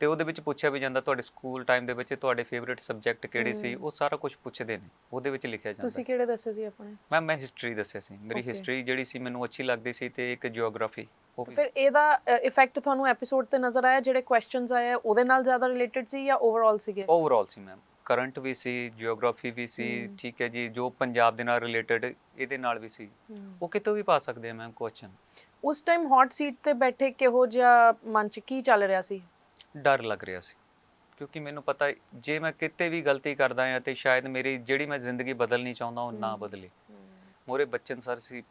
ਤੇ ਉਹਦੇ ਵਿੱਚ ਪੁੱਛਿਆ ਵੀ ਜਾਂਦਾ ਤੁਹਾਡੇ ਸਕੂਲ ਟਾਈਮ ਦੇ ਵਿੱਚ ਤੁਹਾਡੇ ਫੇਵਰਿਟ ਸਬਜੈਕਟ ਕਿਹੜੇ ਸੀ। ਉਹ ਸਾਰਾ ਕੁਝ ਪੁੱਛਦੇ ਨੇ। ਉਹਦੇ ਵਿੱਚ ਲਿਖਿਆ ਜਾਂਦਾ।
ਤੁਸੀਂ ਕਿਹੜੇ ਦੱਸੇ ਸੀ ਆਪਣੇ?
ਮੈਂ ਮੈਂ ਹਿਸਟਰੀ ਦੱਸਿਆ ਸੀ। ਮੇਰੀ. ਹਿਸਟਰੀ ਜਿਹੜੀ ਸੀ ਮੈਨੂੰ ਅੱਛੀ ਲੱਗਦੀ ਸੀ ਤੇ ਇੱਕ ਜੀਓਗ੍ਰਾਫੀ
ਫਿਰ ਇਹਦਾ ਇਫੈਕਟ ਤੁਹਾਨੂੰ ਐਪੀਸੋਡ ਤੇ ਨਜ਼ਰ ਆਇਆ ਜਿਹੜੇ ਕੁਐਸਚਨਸ ਆਏ ਉਹਦੇ ਨਾਲ ਜ਼ਿਆਦਾ ਰਿਲੇਟਡ ਸੀ ਜਾਂ ਓਵਰਆਲ ਸੀਗੇ?
ਓਵਰਆਲ ਸੀ ਮੈਮ ਕਰੰਟ ਵੀ ਸੀ ਜੀਓਗ੍ਰਾਫੀ ਵੀ ਸੀ। ਠੀਕ ਹੈ ਜੀ ਜੋ ਪੰਜਾਬ ਦੇ ਨਾਲ ਰਿਲੇਟਡ ਇਹਦੇ ਨਾਲ ਵੀ ਸੀ। ਉਹ ਕਿਤੋਂ ਵੀ ਪਾ ਸਕਦੇ ਆ ਮੈਮ ਕੁਐਸਚਨ
ਉਸ ਟਾਈਮ ਹੌਟ ਸੀਟ ਤੇ ਬੈਠੇ ਕਿਹੋ ਜਿਹਾ ਮਨ ਚ ਕੀ ਚੱਲ ਰਿਹਾ ਸੀ?
ਡਰ ਲੱਗ ਰਿਹਾ ਸੀ। ਕਿਉਂਕਿ ਮੈਨੂੰ ਪਤਾ ਜੇ ਮੈਂ ਕਿਤੇ ਵੀ ਗਲਤੀ ਕਰਦਾ ਹਾਂ ਤੇ ਸ਼ਾਇਦ ਮੇਰੀ ਜਿਹੜੀ ਮੈਂ ਜ਼ਿੰਦਗੀ ਬਦਲਣੀ ਚਾਹੁੰਦਾ ਉਹ ਨਾ। ਬਦਲੇ। ਮੋਰੇ ਬੱਚਨ ਸਰ ਸੀ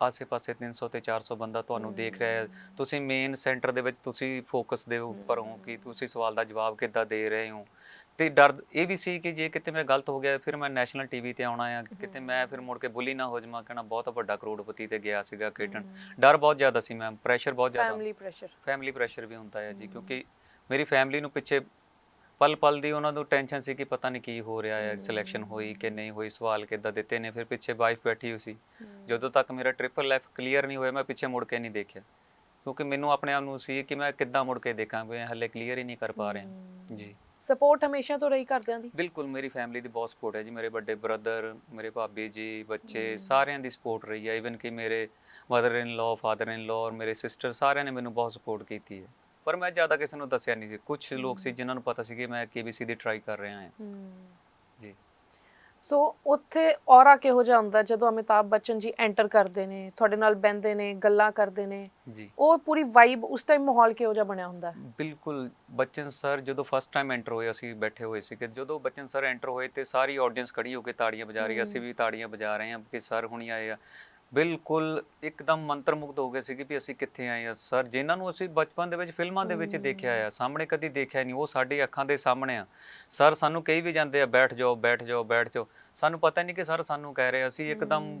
ਆਸੇ-ਪਾਸੇ 300 ਤੇ 400 ਬੰਦਾ ਤੁਹਾਨੂੰ ਦੇਖ ਰਿਹਾ ਹੈ। ਤੁਸੀਂ ਮੇਨ ਸੈਂਟਰ ਦੇ ਵਿੱਚ ਤੁਸੀਂ ਫੋਕਸ ਦੇ ਉੱਪਰ ਹੋ ਕਿ ਤੁਸੀਂ ਸਵਾਲ ਦਾ ਜਵਾਬ ਕਿੱਦਾਂ ਦੇ ਰਹੇ ਹੋ? ਤੇ ਡਰ ਇਹ ਵੀ ਸੀ ਕਿ ਜੇ ਕਿਤੇ ਮੈਂ ਗਲਤ ਹੋ ਗਿਆ ਫਿਰ ਮੈਂ ਨੈਸ਼ਨਲ ਟੀਵੀ ਤੇ ਆਉਣਾ ਆ ਕਿਤੇ ਮੈਂ ਫਿਰ ਮੁੜ ਕੇ ਬੁਲੀ ਨਾ ਹੋ ਜਾਵਾਂ ਕਹਿਣਾ ਬਹੁਤ ਵੱਡਾ ਕਰੋੜਪਤੀ ਤੇ ਗਿਆ ਸੀਗਾ ਖੇਡਣ। ਡਰ ਬਹੁਤ ਜ਼ਿਆਦਾ ਸੀ ਮੈਮ ਪ੍ਰੈਸ਼ਰ ਬਹੁਤ ਜ਼ਿਆਦਾ।
ਫੈਮਿਲੀ ਪ੍ਰੈਸ਼ਰ
ਫੈਮਿਲੀ ਪ੍ਰੈਸ਼ਰ ਵੀ ਹੁੰਦਾ ਹੈ ਜੀ। ਕਿਉਂਕਿ ਮੇਰੀ ਫੈਮਿਲੀ ਨੂੰ ਪਿੱਛੇ ਪਲ ਪਲ ਦੀ ਉਹਨਾਂ ਨੂੰ ਟੈਨਸ਼ਨ ਸੀ ਕਿ ਪਤਾ ਨਹੀਂ ਕੀ ਹੋ ਰਿਹਾ ਹੈ। ਸਿਲੈਕਸ਼ਨ ਹੋਈ ਕਿ ਨਹੀਂ ਹੋਈ ਸਵਾਲ ਕਿੱਦਾਂ ਦਿੱਤੇ ਨੇ ਫਿਰ ਪਿੱਛੇ ਵਾਈਫ ਬੈਠੀ ਹੋਈ ਸੀ। ਜਦੋਂ ਤੱਕ ਮੇਰਾ ਟ੍ਰਿਪਲ ਐਫ ਕਲੀਅਰ ਨਹੀਂ ਹੋਇਆ ਮੈਂ ਪਿੱਛੇ ਮੁੜ ਕੇ ਨਹੀਂ ਦੇਖਿਆ। ਕਿਉਂਕਿ ਮੈਨੂੰ ਆਪਣੇ ਆਪ ਨੂੰ ਸੀ ਕਿ ਮੈਂ ਕਿੱਦਾਂ ਮੁੜ ਕੇ ਦੇਖਾਂ ਮੈਂ ਹਲੇ ਕਲੀਅਰ ਹੀ ਨਹੀਂ ਕਰ ਪਾ ਰਿਹਾ। ਜੀ।
ਸਪੋਰਟ ਹਮੇਸ਼ਾ ਤੋਂ ਰਹੀ ਕਰਦਿਆਂ ਦੀ?
ਬਿਲਕੁਲ ਮੇਰੀ ਫੈਮਿਲੀ ਦੀ ਬਹੁਤ ਸਪੋਰਟ ਹੈ ਜੀ ਮੇਰੇ ਵੱਡੇ ਬ੍ਰਦਰ ਮੇਰੇ ਭਾਬੀ ਜੀ ਬੱਚੇ। ਸਾਰਿਆਂ ਦੀ ਸਪੋਰਟ ਰਹੀ ਹੈ ਇਵਨ ਕਿ ਮੇਰੇ ਮਦਰ ਇਨ ਲਾ ਫਾਦਰ ਇਨ ਲਾ ਔਰ ਮੇਰੇ ਸਿਸਟਰ ਸਾਰਿਆਂ ਨੇ ਮੈਨੂੰ ਬਹੁਤ ਸਪੋਰਟ ਕੀਤੀ ਹੈ। ਪਰ ਮੈਂ ਜ਼ਿਆਦਾ ਕਿਸੇ ਨੂੰ ਦੱਸਿਆ ਨਹੀਂ ਸੀ। ਕੁਝ ਲੋਕ ਸੀ। ਜਿਨ੍ਹਾਂ ਨੂੰ ਪਤਾ ਸੀ ਕਿ ਮੈਂ KBC ਦੀ ਟਰਾਈ ਕਰ ਰਿਹਾ ਹਾਂ।
ਸੋ ਉੱਥੇ ਔਰਾ ਕਿਹੋ ਜਿਹਾ ਹੁੰਦਾ ਜਦੋਂ ਅਮਿਤਾਭ ਬੱਚਨ ਜੀ ਐਂਟਰ ਕਰਦੇ ਨੇ ਤੁਹਾਡੇ ਨਾਲ ਬੈੰਦੇ ਨੇ ਗੱਲਾਂ ਕਰਦੇ ਨੇ
ਜੀ
ਉਹ ਪੂਰੀ ਵਾਈਬ ਉਸ ਟਾਈਮ ਮਾਹੌਲ ਕਿਹੋ ਜਿਹਾ ਬਣਿਆ ਹੁੰਦਾ?
ਬਿਲਕੁਲ ਬੱਚਨ ਸਰ ਜਦੋਂ ਫਸਟ ਟਾਈਮ ਐਂਟਰ ਹੋਏ ਅਸੀਂ ਬੈਠੇ ਹੋਏ ਸੀ ਕਿ ਜਦੋਂ ਬੱਚਨ ਸਰ ਐਂਟਰ ਹੋਏ ਤੇ ਸਾਰੀ ਆਡੀਅנס ਖੜੀ ਹੋ ਕੇ ਤਾੜੀਆਂ ਵਜਾ ਰਹੀ ਹੈ ਅਸੀਂ। ਵੀ ਤਾੜੀਆਂ ਵਜਾ ਰਹੇ ਹਾਂ ਕਿ ਸਰ ਹੁਣੀ ਆਏ ਆ ਬਿਲਕੁਲ ਇੱਕਦਮ ਮੰਤਰਮੁਗਧ ਹੋ ਗਏ ਸੀ ਕਿ ਵੀ ਅਸੀਂ ਕਿੱਥੇ ਆਏ ਆ ਸਰ ਜਿਨ੍ਹਾਂ ਨੂੰ ਅਸੀਂ ਬਚਪਨ ਦੇ ਵਿੱਚ ਫਿਲਮਾਂ ਦੇ ਵਿੱਚ। ਦੇਖਿਆ ਆ ਸਾਹਮਣੇ ਕਦੀ ਦੇਖਿਆ ਨਹੀਂ ਉਹ ਸਾਡੀ ਅੱਖਾਂ ਦੇ ਸਾਹਮਣੇ ਆ। ਸਰ ਸਾਨੂੰ ਕਹੀ ਵੀ ਜਾਂਦੇ ਆ ਬੈਠ ਜਾਓ ਬੈਠ ਜਾਓ ਬੈਠ ਜਾਓ। ਸਾਨੂੰ ਪਤਾ ਨਹੀਂ ਕਿ ਸਰ ਸਾਨੂੰ ਕਹਿ ਰਹੇ ਅਸੀਂ ਇੱਕਦਮ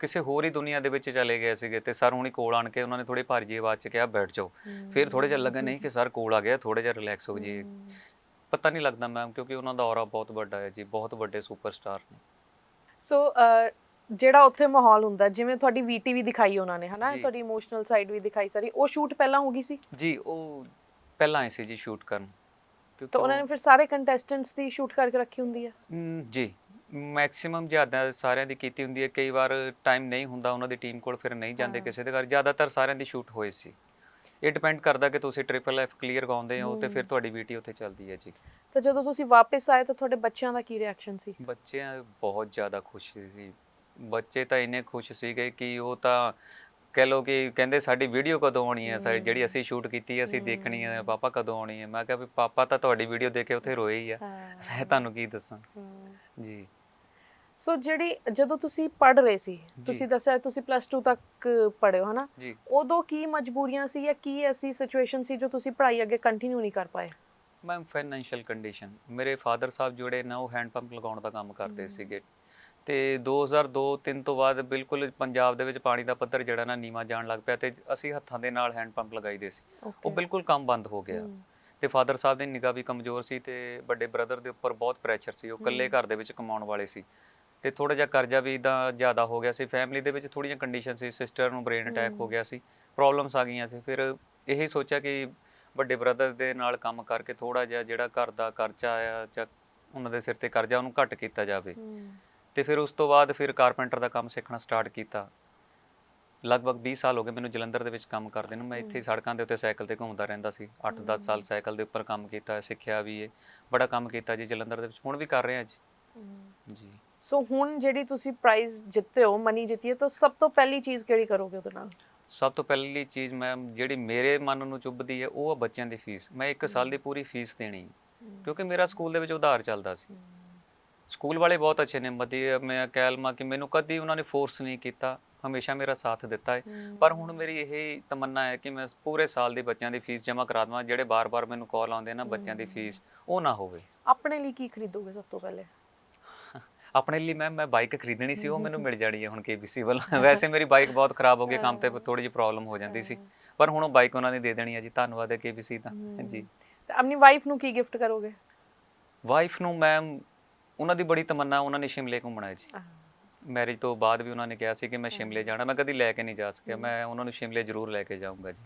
ਕਿਸੇ ਹੋਰ ਹੀ ਦੁਨੀਆ ਦੇ ਵਿੱਚ ਚਲੇ ਗਏ ਸੀਗੇ ਤੇ ਸਰ ਹੁਣੀ ਕੋਲ ਆਣ ਕੇ ਉਹਨਾਂ ਨੇ ਥੋੜੀ ਭਾਰੀ ਜਿਹੀ ਆਵਾਜ਼ 'ਚ ਕਿਹਾ ਬੈਠ ਜਾਓ। ਫਿਰ ਥੋੜੇ ਜਿਹਾ ਲੱਗਾ ਨਹੀਂ ਕਿ ਸਰ ਕੋਲ ਆ ਗਿਆ ਥੋੜੇ ਜਿਹਾ ਰਿਲੈਕਸ ਹੋ ਜੀ। ਪਤਾ ਨਹੀਂ ਲੱਗਦਾ ਮੈਮ ਕਿਉਂਕਿ ਉਹਨਾਂ ਦਾ ਔਰਾ ਬਹੁਤ ਵੱਡਾ ਹੈ ਜੀ ਬਹੁਤ ਵੱਡੇ ਸੁਪਰਸਟਾਰ ਨੇ।
ਸੋ ਜਿਹੜਾ ਉੱਥੇ ਮਾਹੌਲ ਹੁੰਦਾ ਜਿਵੇਂ ਤੁਹਾਡੀ ਵੀਟੀਵੀ ਦਿਖਾਈ ਉਹਨਾਂ ਨੇ ਹਨਾ?
ਜੀ।
ਤੁਹਾਡੀ ਇਮੋਸ਼ਨਲ ਸਾਈਡ ਵੀ ਦਿਖਾਈ ਸਾਰੀ। ਉਹ ਸ਼ੂਟ ਪਹਿਲਾਂ ਹੋ ਗਈ ਸੀ?
ਜੀ ਉਹ ਪਹਿਲਾਂ ਆਏ ਸੀ ਜੀ ਸ਼ੂਟ ਕਰਨ। ਕਿਉਂਕਿ
ਤਾਂ ਉਹਨਾਂ ਨੇ ਫਿਰ ਸਾਰੇ ਕੰਟੈਸਟੈਂਟਸ ਦੀ ਸ਼ੂਟ ਕਰਕੇ ਰੱਖੀ ਹੁੰਦੀ ਹੈ
ਜੀ। ਮੈਕਸਿਮਮ ਜ਼ਿਆਦਾ ਸਾਰਿਆਂ ਦੀ ਕੀਤੀ ਹੁੰਦੀ ਹੈ ਕਈ ਵਾਰ ਟਾਈਮ ਨਹੀਂ ਹੁੰਦਾ ਉਹਨਾਂ ਦੀ ਟੀਮ ਕੋਲ ਫਿਰ ਨਹੀਂ ਜਾਂਦੇ
ਹਾਂ।
ਕਿਸੇ ਦੇ ਘਰ। ਜ਼ਿਆਦਾਤਰ ਸਾਰਿਆਂ ਦੀ ਸ਼ੂਟ ਹੋਏ ਸੀ। ਇਹ ਡਿਪੈਂਡ ਕਰਦਾ ਕਿ ਤੁਸੀਂ ਟ੍ਰਿਪਲ ਐਫ ਕਲੀਅਰ ਗਾਉਂਦੇ ਹੋ ਤੇ। ਫਿਰ ਤੁਹਾਡੀ ਵੀਟੀ ਉੱਥੇ ਚੱਲਦੀ ਹੈ ਜੀ।
ਤਾਂ ਜਦੋਂ ਤੁਸੀਂ ਵਾਪਸ ਆਏ ਤਾਂ ਤੁਹਾਡੇ ਬੱਚਿਆਂ ਦਾ ਕੀ ਰਿਐਕਸ਼ਨ ਸੀ?
ਬੱਚੇ ਬਹੁਤ ਜ਼ਿਆਦਾ ਖੁਸ਼ ਸੀ। ਬੱਚੇ ਤਾਂ ਇੰਨੇ ਖੁਸ਼ ਸੀਗੇ ਕਿ ਉਹ ਤਾਂ ਕਹਿ ਲੋ ਕਿ ਕਹਿੰਦੇ ਸਾਡੀ ਵੀਡੀਓ ਕਦੋਂ ਆਉਣੀ ਹੈ ਸਾਡੀ ਜਿਹੜੀ ਅਸੀਂ ਸ਼ੂਟ ਕੀਤੀ ਹੈ ਅਸੀਂ ਦੇਖਣੀ ਹੈ। ਪਾਪਾ ਕਦੋਂ ਆਉਣੀ ਹੈ ਮੈਂ ਕਿਹਾ ਵੀ ਪਾਪਾ ਤਾਂ ਤੁਹਾਡੀ ਵੀਡੀਓ ਦੇਖ ਕੇ ਉੱਥੇ ਰੋਏ ਹੀ ਆ। ਮੈਂ ਤੁਹਾਨੂੰ ਕੀ ਦੱਸਾਂ? ਜੀ।
ਸੋ ਜਿਹੜੀ ਜਦੋਂ ਤੁਸੀਂ ਪੜ ਰਹੇ ਸੀ ਤੁਸੀਂ ਦੱਸਿਆ ਤੁਸੀਂ ਪਲੱਸ 2 ਤੱਕ ਪੜ੍ਹੇ ਹੋ ਹਨਾ? ਉਦੋਂ ਕੀ ਮਜਬੂਰੀਆਂ ਸੀ ਜਾਂ ਕੀ ਐਸੀ ਸਿਚੁਏਸ਼ਨ ਸੀ ਜੋ ਤੁਸੀਂ ਪੜ੍ਹਾਈ ਅੱਗੇ ਕੰਟੀਨਿਊ ਨਹੀਂ ਕਰ ਪਾਏ?
ਮੈਮ ਫਾਈਨੈਂਸ਼ੀਅਲ ਕੰਡੀਸ਼ਨ ਮੇਰੇ ਫਾਦਰ ਸਾਹਿਬ ਜਿਹੜੇ ਨੇ ਉਹ ਹੈਂਡ ਪੰਪ ਲਗਾਉਣ ਦਾ ਕੰਮ ਕਰਦੇ ਸੀਗੇ। ਤੇ 2002-3 ਤੋਂ ਬਾਅਦ ਬਿਲਕੁਲ ਪੰਜਾਬ ਦੇ ਵਿੱਚ ਪਾਣੀ ਦਾ ਪੱਧਰ ਜਿਹੜਾ ਨਾ ਨੀਵਾ ਜਾਣ ਲੱਗ ਪਿਆ ਤੇ ਅਸੀਂ ਹੱਥਾਂ ਦੇ ਨਾਲ ਹੈਂਡ ਪੰਪ ਲਗਾਈਦੇ ਸੀ। ਉਹ ਬਿਲਕੁਲ ਕੰਮ ਬੰਦ ਹੋ ਗਿਆ। ਤੇ ਫਾਦਰ ਸਾਹਿਬ ਦੀ ਨਿਗਾਹ ਵੀ ਕਮਜ਼ੋਰ ਸੀ ਤੇ ਵੱਡੇ ਬ੍ਰਦਰ ਦੇ ਉੱਪਰ ਬਹੁਤ ਪ੍ਰੈਸ਼ਰ ਸੀ। ਉਹ ਇਕੱਲੇ ਘਰ ਦੇ ਵਿੱਚ ਕਮਾਉਣ ਵਾਲੇ ਸੀ। ਤੇ ਥੋੜਾ ਜਿਹਾ ਕਰਜ਼ਾ ਵੀ ਇਦਾਂ ਜ਼ਿਆਦਾ ਹੋ ਗਿਆ ਸੀ। ਫੈਮਿਲੀ ਦੇ ਵਿੱਚ ਥੋੜੀਆਂ ਕੰਡੀਸ਼ਨ ਸੀ। ਸਿਸਟਰ ਨੂੰ ਬ੍ਰੇਨ ਅਟੈਕ ਹੋ ਗਿਆ ਸੀ। ਪ੍ਰੋਬਲਮਸ ਆ ਗਈਆਂ ਸੀ। ਫਿਰ ਇਹੀ ਸੋਚਿਆ ਕਿ ਵੱਡੇ ਬ੍ਰਦਰ ਦੇ ਨਾਲ ਕੰਮ ਕਰਕੇ ਥੋੜਾ ਜਿਹਾ ਜਿਹੜਾ ਘਰ ਦਾ ਕਰਜ਼ਾ ਆ ਜਾਂ ਉਹਨਾਂ ਦੇ ਸਿਰ ਤੇ ਕਰਜ਼ਾ ਉਹਨੂੰ ਘੱਟ ਕੀਤਾ ਜਾਵੇ। ਤੇ ਫਿਰ ਉਸ ਤੋਂ ਬਾਅਦ ਫਿਰ ਕਾਰਪੈਂਟਰ ਦਾ ਕੰਮ ਸਿੱਖਣਾ ਸਟਾਰਟ ਕੀਤਾ। ਲਗਭਗ 20 ਸਾਲ ਹੋ ਗਏ ਮੈਨੂੰ ਜਲੰਧਰ ਦੇ ਵਿੱਚ ਕੰਮ ਕਰਦੇ ਨੂੰ। ਮੈਂ ਇੱਥੇ ਸੜਕਾਂ ਦੇ ਉੱਤੇ ਸਾਈਕਲ ਤੇ ਘੁੰਮਦਾ ਰਹਿੰਦਾ ਸੀ। 8-10 ਸਾਲ ਸਾਈਕਲ ਦੇ ਉੱਪਰ ਕੰਮ ਕੀਤਾ ਸਿੱਖਿਆ ਵੀ ਹੈ ਬੜਾ ਕੰਮ ਕੀਤਾ ਜੀ ਜਲੰਧਰ ਦੇ ਵਿੱਚ। ਹੁਣ ਵੀ ਕਰ ਰਹੇ ਹਾਂ। ਜੀ। ਜੀ
ਸੋ ਹੁਣ ਜਿਹੜੀ ਤੁਸੀਂ ਪ੍ਰਾਈਜ਼ ਜਿੱਤੇ ਹੋ ਮਨੀ ਜਿੱਤੀ ਹੈ ਤਾਂ ਸਭ ਤੋਂ ਪਹਿਲੀ ਚੀਜ਼ ਕਿਹੜੀ ਕਰੋਗੇ ਉਹਦੇ ਨਾਲ?
ਸਭ ਤੋਂ ਪਹਿਲੀ ਚੀਜ਼ ਮੈਂ ਜਿਹੜੀ ਮੇਰੇ ਮਨ ਨੂੰ ਚੁੱਭਦੀ ਹੈ ਉਹ ਆ ਬੱਚਿਆਂ ਦੀ ਫੀਸ। ਮੈਂ ਇੱਕ ਸਾਲ ਦੀ ਪੂਰੀ ਫੀਸ ਦੇਣੀ। ਕਿਉਂਕਿ ਮੇਰਾ ਸਕੂਲ ਦੇ ਵਿੱਚ ਉਧਾਰ ਚੱਲਦਾ ਸੀ। ਸਕੂਲ ਵਾਲੇ ਬਹੁਤ ਅੱਛੇ ਨੇ ਮਦੀ ਮੈਂ ਕਹਿ ਲਵਾਂ ਕਿ ਮੈਨੂੰ ਕਦੀ ਉਹਨਾਂ ਨੇ ਫੋਰਸ ਨਹੀਂ ਕੀਤਾ ਹਮੇਸ਼ਾ ਮੇਰਾ ਸਾਥ ਦਿੱਤਾ ਹੈ। ਪਰ ਹੁਣ ਮੇਰੀ ਇਹ ਤਮੰਨਾ ਹੈ ਕਿ ਮੈਂ ਪੂਰੇ ਸਾਲ ਦੀ ਬੱਚਿਆਂ ਦੀ ਫੀਸ ਜਮ੍ਹਾਂ ਕਰਾ ਦੇਵਾਂ ਜਿਹੜੇ ਬਾਰ-ਬਾਰ ਮੈਨੂੰ ਕਾਲ ਆਉਂਦੇ ਨਾ ਬੱਚਿਆਂ ਦੀ ਫੀਸ ਉਹ ਨਾ ਹੋਵੇ।
ਆਪਣੇ ਲਈ ਕੀ ਖਰੀਦੋਗੇ ਸਭ ਤੋਂ ਪਹਿਲੇ? (laughs)
ਆਪਣੇ ਲਈ ਮੈਂ ਮੈਂ ਬਾਈਕ ਖਰੀਦਣੀ ਸੀ ਉਹ ਮੈਨੂੰ ਮਿਲ ਜਾਣੀ ਹੈ ਹੁਣ ਕੇਬੀਸੀ ਵੱਲੋਂ। ਵੈਸੇ ਮੇਰੀ ਬਾਈਕ ਬਹੁਤ ਖਰਾਬ ਹੋ ਗਈ ਕੰਮ ਤੇ ਥੋੜੀ ਜਿਹੀ ਪ੍ਰੋਬਲਮ ਹੋ ਜਾਂਦੀ ਸੀ। ਪਰ ਹੁਣ ਉਹ ਬਾਈਕ ਉਹਨਾਂ ਨੇ ਦੇ ਦੇਣੀ ਹੈ ਜੀ ਧੰਨਵਾਦ ਹੈ ਕੇਬੀਸੀ ਦਾ। ਜੀ
ਤੇ ਆਪਣੀ ਵਾਈਫ ਨੂੰ ਕੀ ਗਿਫਟ ਕਰੋਗੇ?
ਵਾਈਫ ਨੂੰ ਮੈਂ ਉਹਨਾਂ ਦੀ ਬੜੀ ਤਮੰਨਾ ਉਹਨਾਂ ਨੇ ਸ਼ਿਮਲੇ ਘੁੰਮਣਾ ਹੈ ਜੀ। ਮੈਰਿਜ ਤੋਂ ਬਾਅਦ ਵੀ ਉਹਨਾਂ ਨੇ ਕਿਹਾ ਸੀ ਕਿ ਮੈਂ ਸ਼ਿਮਲੇ ਜਾਣਾ ਮੈਂ ਕਦੀ ਲੈ ਕੇ ਨਹੀਂ ਜਾ ਸਕਿਆ। ਮੈਂ ਉਹਨਾਂ ਨੂੰ ਸ਼ਿਮਲੇ ਜ਼ਰੂਰ ਲੈ ਕੇ ਜਾਊਂਗਾ ਜੀ।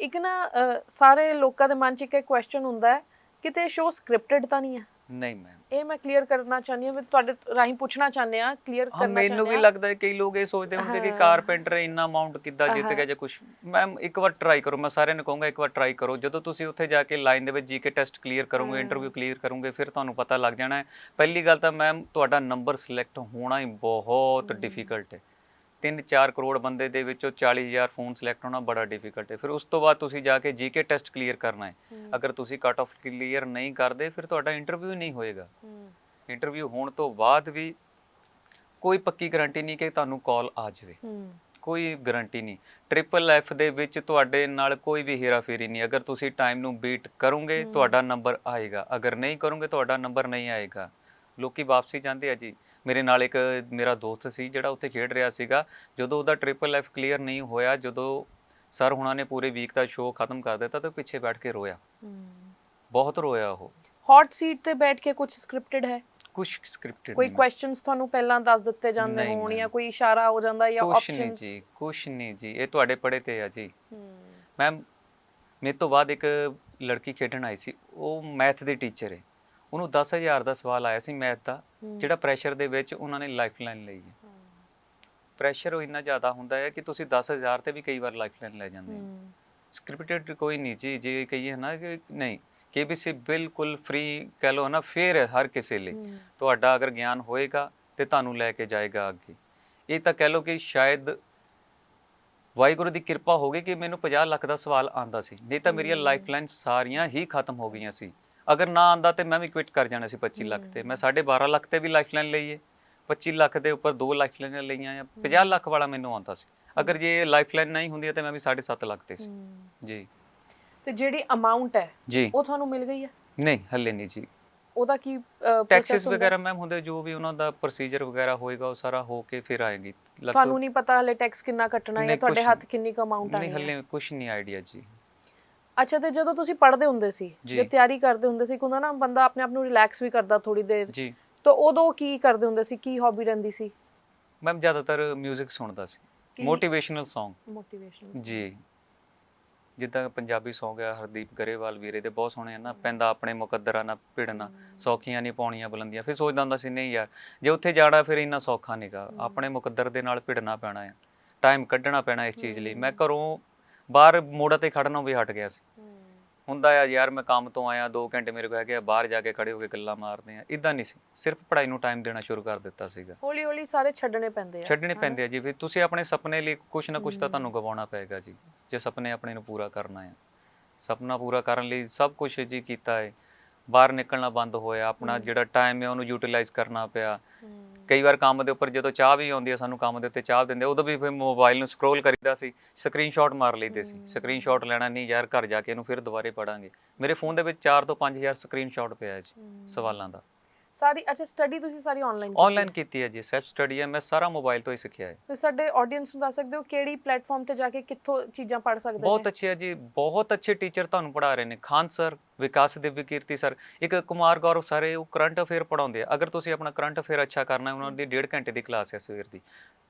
ਇੱਕ ਨਾ ਸਾਰੇ ਲੋਕਾਂ ਦੇ ਮਨ 'ਚ ਇੱਕ ਕੁਐਸਚਨ ਹੁੰਦਾ ਹੈ ਕਿਤੇ ਸ਼ੋ ਸਕ੍ਰਿਪਟਡ ਤਾਂ ਨਹੀਂ ਹੈ?
ਨਹੀਂ ਮੈਮ
ਇਹ ਮੈਂ ਕਲੀਅਰ ਕਰਨਾ ਚਾਹੁੰਦੀ ਹਾਂ ਵੀ ਤੁਹਾਡੇ ਰਾਹੀਂ ਪੁੱਛਣਾ ਚਾਹੁੰਦੇ ਆ ਕਲੀਅਰ ਕਰਨਾ
ਮੈਨੂੰ ਵੀ
ਚਾਹੁੰਦੇ ਆ
ਲੱਗਦਾ ਹੈ ਕਈ ਲੋਕ ਇਹ ਸੋਚਦੇ ਹੁੰਦੇ ਕਿ ਕਾਰਪੈਂਟਰ ਇੰਨਾ ਅਮਾਉਂਟ ਕਿੱਦਾਂ ਜਿੱਤ ਗਿਆ ਜਾਂ ਕੁਝ ਮੈਮ ਇੱਕ ਵਾਰ ਟਰਾਈ ਕਰੋ ਮੈਂ ਸਾਰਿਆਂ ਨੂੰ ਕਹੂੰਗਾ ਇੱਕ ਵਾਰ ਟਰਾਈ ਕਰੋ। ਜਦੋਂ ਤੁਸੀਂ ਉੱਥੇ ਜਾ ਕੇ ਲਾਈਨ ਦੇ ਵਿੱਚ ਜੀਕੇ ਟੈਸਟ ਕਲੀਅਰ ਕਰੋਗੇ ਇੰਟਰਵਿਊ ਕਲੀਅਰ ਕਰੋਗੇ ਫਿਰ ਤੁਹਾਨੂੰ ਪਤਾ ਲੱਗ ਜਾਣਾ ਹੈ। ਪਹਿਲੀ ਗੱਲ ਤਾਂ ਮੈਮ ਤੁਹਾਡਾ ਨੰਬਰ ਸਿਲੈਕਟ ਹੋਣਾ ਹੀ ਬਹੁਤ ਡਿਫਿਕਲਟ ਹੈ। 3-4 ਕਰੋੜ ਬੰਦੇ ਦੇ ਵਿੱਚੋਂ 40000 ਫੋਨ ਸਿਲੈਕਟ ਹੋਣਾ ਬੜਾ ਡਿਫਿਕਲਟ ਹੈ। ਫਿਰ ਉਸ ਤੋਂ ਬਾਅਦ ਤੁਸੀਂ ਜਾ ਕੇ ਜੀਕੇ ਟੈਸਟ ਕਲੀਅਰ ਕਰਨਾ ਹੈ। ਅਗਰ ਤੁਸੀਂ ਕੱਟ ਆਫ ਕਲੀਅਰ ਨਹੀਂ ਕਰਦੇ ਫਿਰ ਤੁਹਾਡਾ ਇੰਟਰਵਿਊ ਨਹੀਂ ਹੋਏਗਾ। ਇੰਟਰਵਿਊ ਹੋਣ ਤੋਂ ਬਾਅਦ ਵੀ ਕੋਈ ਪੱਕੀ ਗਾਰੰਟੀ ਨਹੀਂ ਕਿ ਤੁਹਾਨੂੰ ਕਾਲ ਆ ਜਾਵੇ। ਕੋਈ ਗਾਰੰਟੀ ਨਹੀਂ। ਟ੍ਰਿਪਲ ਐਫ ਦੇ ਵਿੱਚ ਤੁਹਾਡੇ ਨਾਲ ਕੋਈ ਵੀ ਹੇਰਾਫੇਰੀ ਨਹੀਂ। ਅਗਰ ਤੁਸੀਂ ਟਾਈਮ ਨੂੰ ਬੀਟ ਕਰੋਗੇ ਤੁਹਾਡਾ ਨੰਬਰ ਆਏਗਾ। ਅਗਰ ਨਹੀਂ ਕਰੋਗੇ ਤੁਹਾਡਾ ਨੰਬਰ ਨਹੀਂ ਆਏਗਾ। ਲੋਕੀ ਵਾਪਸੀ ਜਾਂਦੇ ਆ ਜੀ। ਮੇਰੇ ਨਾਲ ਇੱਕ ਮੇਰਾ ਦੋਸਤ ਸੀ ਜਿਹੜਾ ਉੱਥੇ ਖੇਡ ਰਿਹਾ ਸੀਗਾ। ਜਦੋਂ ਉਹਦਾ ਟ੍ਰਿਪਲ ਐਫ ਕਲੀਅਰ ਨਹੀਂ ਹੋਇਆ ਜਦੋਂ ਸਰ ਹੁਣਾਂ ਨੇ ਪੂਰੇ ਵੀਕ ਦਾ ਸ਼ੋਅ ਖਤਮ ਕਰ ਦਿੱਤਾ ਤਾਂ ਪਿੱਛੇ ਬੈਠ ਕੇ ਰੋਇਆ। ਬਹੁਤ ਰੋਇਆ ਉਹ।
ਹੌਟ ਸੀਟ ਤੇ ਬੈਠ ਕੇ ਕੁਝ ਸਕ੍ਰਿਪਟਡ ਹੈ?
ਕੁਝ ਸਕ੍ਰਿਪਟਡ
ਕੋਈ ਕੁਐਸਚਨਸ ਤੁਹਾਨੂੰ ਪਹਿਲਾਂ ਦੱਸ ਦਿੱਤੇ ਜਾਂਦੇ
ਨਹੀਂ,
ਹੋਣ
ਨਹੀਂ।
ਜਾਂ ਕੋਈ ਇਸ਼ਾਰਾ ਹੋ ਜਾਂਦਾ ਜਾਂ
ਕੁਛ ਨਹੀਂ
ਆਪਸ਼ਨਸ
ਜੀ ਕੁਛ ਨਹੀਂ ਜੀ। ਇਹ ਤੁਹਾਡੇ ਪੜੇ ਤੇ ਆ ਜੀ। ਮੈਮ ਮੇਰੇ ਤੋਂ ਬਾਅਦ ਇੱਕ ਲੜਕੀ ਖੇਡਣ ਆਈ ਸੀ। ਉਹ ਮੈਥ ਦੇ ਟੀਚਰ ਹੈ। ਉਹਨੂੰ 10000 ਦਾ ਸਵਾਲ ਆਇਆ ਸੀ ਮੈਥ ਦਾ ਜਿਹੜਾ ਪ੍ਰੈਸ਼ਰ ਦੇ ਵਿੱਚ ਉਹਨਾਂ ਨੇ ਲਾਈਫਲਾਈਨ ਲਈ ਹੈ। ਪ੍ਰੈਸ਼ਰ ਉਹ ਇੰਨਾ ਜ਼ਿਆਦਾ ਹੁੰਦਾ ਹੈ ਕਿ ਤੁਸੀਂ 10000 ਤੇ ਵੀ ਕਈ ਵਾਰ ਲਾਈਫਲਾਈਨ ਲੈ ਜਾਂਦੇ ਹੋ। ਸਕ੍ਰਿਪਟਡ ਕੋਈ ਨਹੀਂ ਜੀ ਜੇ ਕਹੀਏ ਨਾ ਕਿ ਨਹੀਂ KBC ਬਿਲਕੁਲ ਫ੍ਰੀ ਕਹਿ ਲਓ ਨਾ ਫੇਰ ਹਰ ਕਿਸੇ ਲਈ। ਤੁਹਾਡਾ ਅਗਰ ਗਿਆਨ ਹੋਏਗਾ ਤੇ ਤੁਹਾਨੂੰ ਲੈ ਕੇ ਜਾਏਗਾ ਅੱਗੇ। ਇਹ ਤਾਂ ਕਹਿ ਲਓ ਕਿ ਸ਼ਾਇਦ ਵਾਹਿਗੁਰੂ ਦੀ ਕਿਰਪਾ ਹੋ ਗਈ ਕਿ ਮੈਨੂੰ 50 ਲੱਖ ਦਾ ਸਵਾਲ ਆਂਦਾ ਸੀ ਨਹੀਂ ਤਾਂ ਮੇਰੀਆਂ ਲਾਈਫਲਾਈਨ ਸਾਰੀਆਂ ਹੀ ਖਤਮ ਹੋ ਗਈਆਂ ਸੀ। ਅਗਰ ਨਾ ਆਂਦਾ ਤੇ ਮੈਂ ਵੀ ਕੁਇਟ ਕਰ ਜਾਣਾ ਸੀ 25 ਲੱਖ ਤੇ। ਮੈਂ 12.5 ਲੱਖ ਤੇ ਵੀ ਲਾਈਫਲਾਈਨ ਲਈ ਹੈ 25 ਲੱਖ ਦੇ ਉੱਪਰ ਦੋ ਲਾਈਫਲਾਈਨਾਂ ਲਈਆਂ ਆ 50 ਲੱਖ ਵਾਲਾ ਮੈਨੂੰ ਆਉਂਦਾ ਸੀ। ਅਗਰ ਜੇ ਲਾਈਫਲਾਈਨ ਨਹੀਂ ਹੁੰਦੀ ਤੇ ਮੈਂ ਵੀ 7.5 ਲੱਖ ਤੇ ਸੀ। ਜੀ।
ਤੇ ਜਿਹੜੀ ਅਮਾਉਂਟ ਹੈ
ਜੀ।
ਉਹ ਤੁਹਾਨੂੰ ਮਿਲ ਗਈ ਹੈ?
ਨਹੀਂ ਹੱਲੇ ਨਹੀਂ ਜੀ।
ਉਹਦਾ ਕੀ
ਟੈਕਸਿਸ ਵਗੈਰਾ ਮੈਮ ਹੁੰਦੇ ਜੋ ਵੀ ਉਹਨਾਂ ਦਾ ਪ੍ਰੋਸੀਜਰ ਵਗੈਰਾ ਹੋਏਗਾ ਉਹ ਸਾਰਾ ਹੋ ਕੇ ਫਿਰ ਆਏਗੀ।
ਤੁਹਾਨੂੰ ਨਹੀਂ ਪਤਾ ਹਲੇ ਟੈਕਸ ਕਿੰਨਾ ਕੱਟਣਾ ਹੈ ਤੁਹਾਡੇ ਹੱਥ। ਕਿੰਨੀ ਕੁ ਅਮਾਉਂਟ ਆਣੀ
ਨਹੀਂ ਹੱਲੇ ਕੁਝ ਨਹੀਂ ਆਈਡੀਆ ਜੀ।
ਅੱਛਾ ਤੇ ਜਦੋਂ ਤੁਸੀਂ ਪੜ੍ਹਦੇ ਹੁੰਦੇ ਸੀ
ਜੀ।
ਤਿਆਰੀ ਕਰਦੇ ਹੁੰਦੇ ਸੀ ਹੁੰਦਾ ਨਾ ਬੰਦਾ ਆਪਣੇ ਆਪ ਨੂੰ ਰਿਲੈਕਸ ਵੀ ਕਰਦਾ ਥੋੜੀ ਦੇਰ।
ਜੀ।
ਤਾਂ ਉਦੋਂ ਕੀ ਕਰਦੇ ਹੁੰਦੇ ਸੀ? ਕੀ ਹੌਬੀ ਰਹਿੰਦੀ ਸੀ?
ਮੈਮ ਜ਼ਿਆਦਾਤਰ 뮤직 ਸੁਣਦਾ ਸੀ? ਮੋਟੀਵੇਸ਼ਨਲ Song
ਮੋਟੀਵੇਸ਼ਨ
ਜੀ। ਜਿੱਦਾਂ ਪੰਜਾਬੀ Song ਹੈ ਹਰਦੀਪ ਗਰੇਵਾਲ ਵੀਰੇ ਦੇ ਬਹੁਤ ਸੋਹਣੇ ਆ ਨਾ ਪੈਂਦਾ ਆਪਣੇ ਮੁਕੱਦਰਾਂ ਨਾਲ ਭਿੜਨਾ ਸੌਖੀਆਂ ਨਹੀਂ ਪਾਉਣੀਆਂ ਬੁਲੰਦੀਆਂ। ਫਿਰ ਸੋਚਦਾ ਹੁੰਦਾ ਸੀ ਨਹੀਂ ਯਾਰ ਜੇ ਉੱਥੇ ਜਾਣਾ ਫਿਰ ਇੰਨਾ ਸੌਖਾ ਨਹੀਂਗਾ ਆਪਣੇ ਮੁਕੱਦਰ ਦੇ ਨਾਲ ਭਿੜਨਾ ਪੈਣਾ ਆ। ਟਾਈਮ ਕੱਢਣਾ ਪੈਣਾ ਇਸ ਚੀਜ਼ ਲਈ। ਮੈਂ ਘਰੋਂ ਬਾਹਰ ਮੋੜਾ ਤੇ ਖੜਨਾ ਵੀ ਹਟ ਗਿਆ ਸੀ। ਹੁੰਦਾ ਆ ਯਾਰ ਮੈਂ ਕੰਮ ਤੋਂ ਆਇਆ 2 ਘੰਟੇ ਮੇਰੇ ਕੋਲ ਹੈਗੇ ਆ ਬਾਹਰ ਜਾ ਕੇ ਖੜੇ ਹੋ ਕੇ ਗੱਲਾਂ ਮਾਰਦੇ ਆ। ਇਦਾਂ ਨਹੀਂ ਸੀ। ਸਿਰਫ ਪੜ੍ਹਾਈ ਨੂੰ ਟਾਈਮ ਦੇਣਾ ਸ਼ੁਰੂ ਕਰ ਦਿੱਤਾ ਸੀਗਾ।
ਹੌਲੀ ਹੌਲੀ ਸਾਰੇ ਛੱਡਣੇ ਪੈਂਦੇ ਆ।
ਛੱਡਣੇ ਪੈਂਦੇ ਆ ਜੀ। ਵੀ ਤੁਸੀਂ ਆਪਣੇ ਸੁਪਨੇ ਲਈ ਕੁਝ ਨਾ ਕੁਝ ਤਾਂ ਤੁਹਾਨੂੰ ਗਵਾਉਣਾ ਪਏਗਾ ਜੀ। ਜੇ ਸੁਪਨੇ ਆਪਣੇ ਨੂੰ ਪੂਰਾ ਕਰਨਾ ਹੈ ਸੁਪਨਾ ਪੂਰਾ ਕਰਨ ਲਈ ਸਭ ਕੁਝ ਜੀ ਕੀਤਾ ਹੈ ਬਾਹਰ ਨਿਕਲਣਾ ਬੰਦ ਹੋਇਆ। ਆਪਣਾ ਜਿਹੜਾ ਟਾਈਮ ਹੈ ਉਹਨੂੰ ਯੂਟਿਲਾਈਜ਼ ਕਰਨਾ ਪਿਆ। ਕਈ ਵਾਰ ਕੰਮ ਦੇ ਉੱਪਰ ਜਦੋਂ ਚਾਹ ਵੀ ਆਉਂਦੀ ਹੈ ਸਾਨੂੰ ਕੰਮ ਦੇ ਉੱਤੇ ਚਾਹ ਦਿੰਦੇ ਉਦੋਂ ਵੀ ਫਿਰ ਮੋਬਾਈਲ ਨੂੰ ਸਕਰੋਲ ਕਰੀਦਾ ਸੀ ਸਕਰੀਨਸ਼ਾਟ ਮਾਰ ਲਈਦੇ ਸੀ। ਸਕਰੀਨਸ਼ਾਟ ਲੈਣਾ ਨਹੀਂ ਯਾਰ ਘਰ ਜਾ ਕੇ ਇਹਨੂੰ ਫਿਰ ਦੁਬਾਰੇ ਪੜਾਂਗੇ ਮੇਰੇ ਫੋਨ ਦੇ ਵਿੱਚ 4 ਤੋਂ 5000 ਸਕਰੀਨਸ਼ਾਟ ਪਿਆ ਹੈ ਜੀ ਸਵਾਲਾਂ ਦਾ।
ਸਾਰੀ ਅੱਛਾ ਸਟੱਡੀ ਤੁਸੀਂ ਸਾਰੀ ਆਨਲਾਈਨ
ਆਨਲਾਈਨ ਕੀਤੀ ਹੈ ਜੀ ਸੈਲਫ ਸਟੱਡੀ ਹੈ ਮੈਂ ਸਾਰਾ ਮੋਬਾਈਲ ਤੋਂ ਹੀ ਸਿੱਖਿਆ ਹੈ।
ਤੁਸੀਂ ਸਾਡੇ ਆਡੀਅנס ਨੂੰ ਦੱਸ ਸਕਦੇ ਹੋ ਕਿਹੜੀ ਪਲੇਟਫਾਰਮ ਤੇ ਜਾ ਕੇ ਕਿੱਥੋਂ ਚੀਜ਼ਾਂ ਪੜ ਸਕਦੇ
ਬਹੁਤ ਅੱਛੇ ਹੈ ਜੀ ਬਹੁਤ ਅੱਛੇ ਟੀਚਰ ਤੁਹਾਨੂੰ ਪੜ੍ਹਾ ਰਹੇ ਨੇ ਖਾਨ ਸਰ ਵਿਕਾਸ ਦਿਵਯ ਕੀਰਤੀ ਸਰ ਇੱਕ ਕੁਮਾਰ ਗੌਰਵ ਸਰ ਉਹ ਕਰੰਟ ਅਫੇਅਰ ਪੜਾਉਂਦੇ ਆ। ਅਗਰ ਤੁਸੀਂ ਆਪਣਾ ਕਰੰਟ ਅਫੇਅਰ ਅੱਛਾ ਕਰਨਾ ਹੈ ਉਹਨਾਂ ਦੀ ਡੇਢ ਘੰਟੇ ਦੀ ਕਲਾਸ ਹੈ ਸਵੇਰ ਦੀ।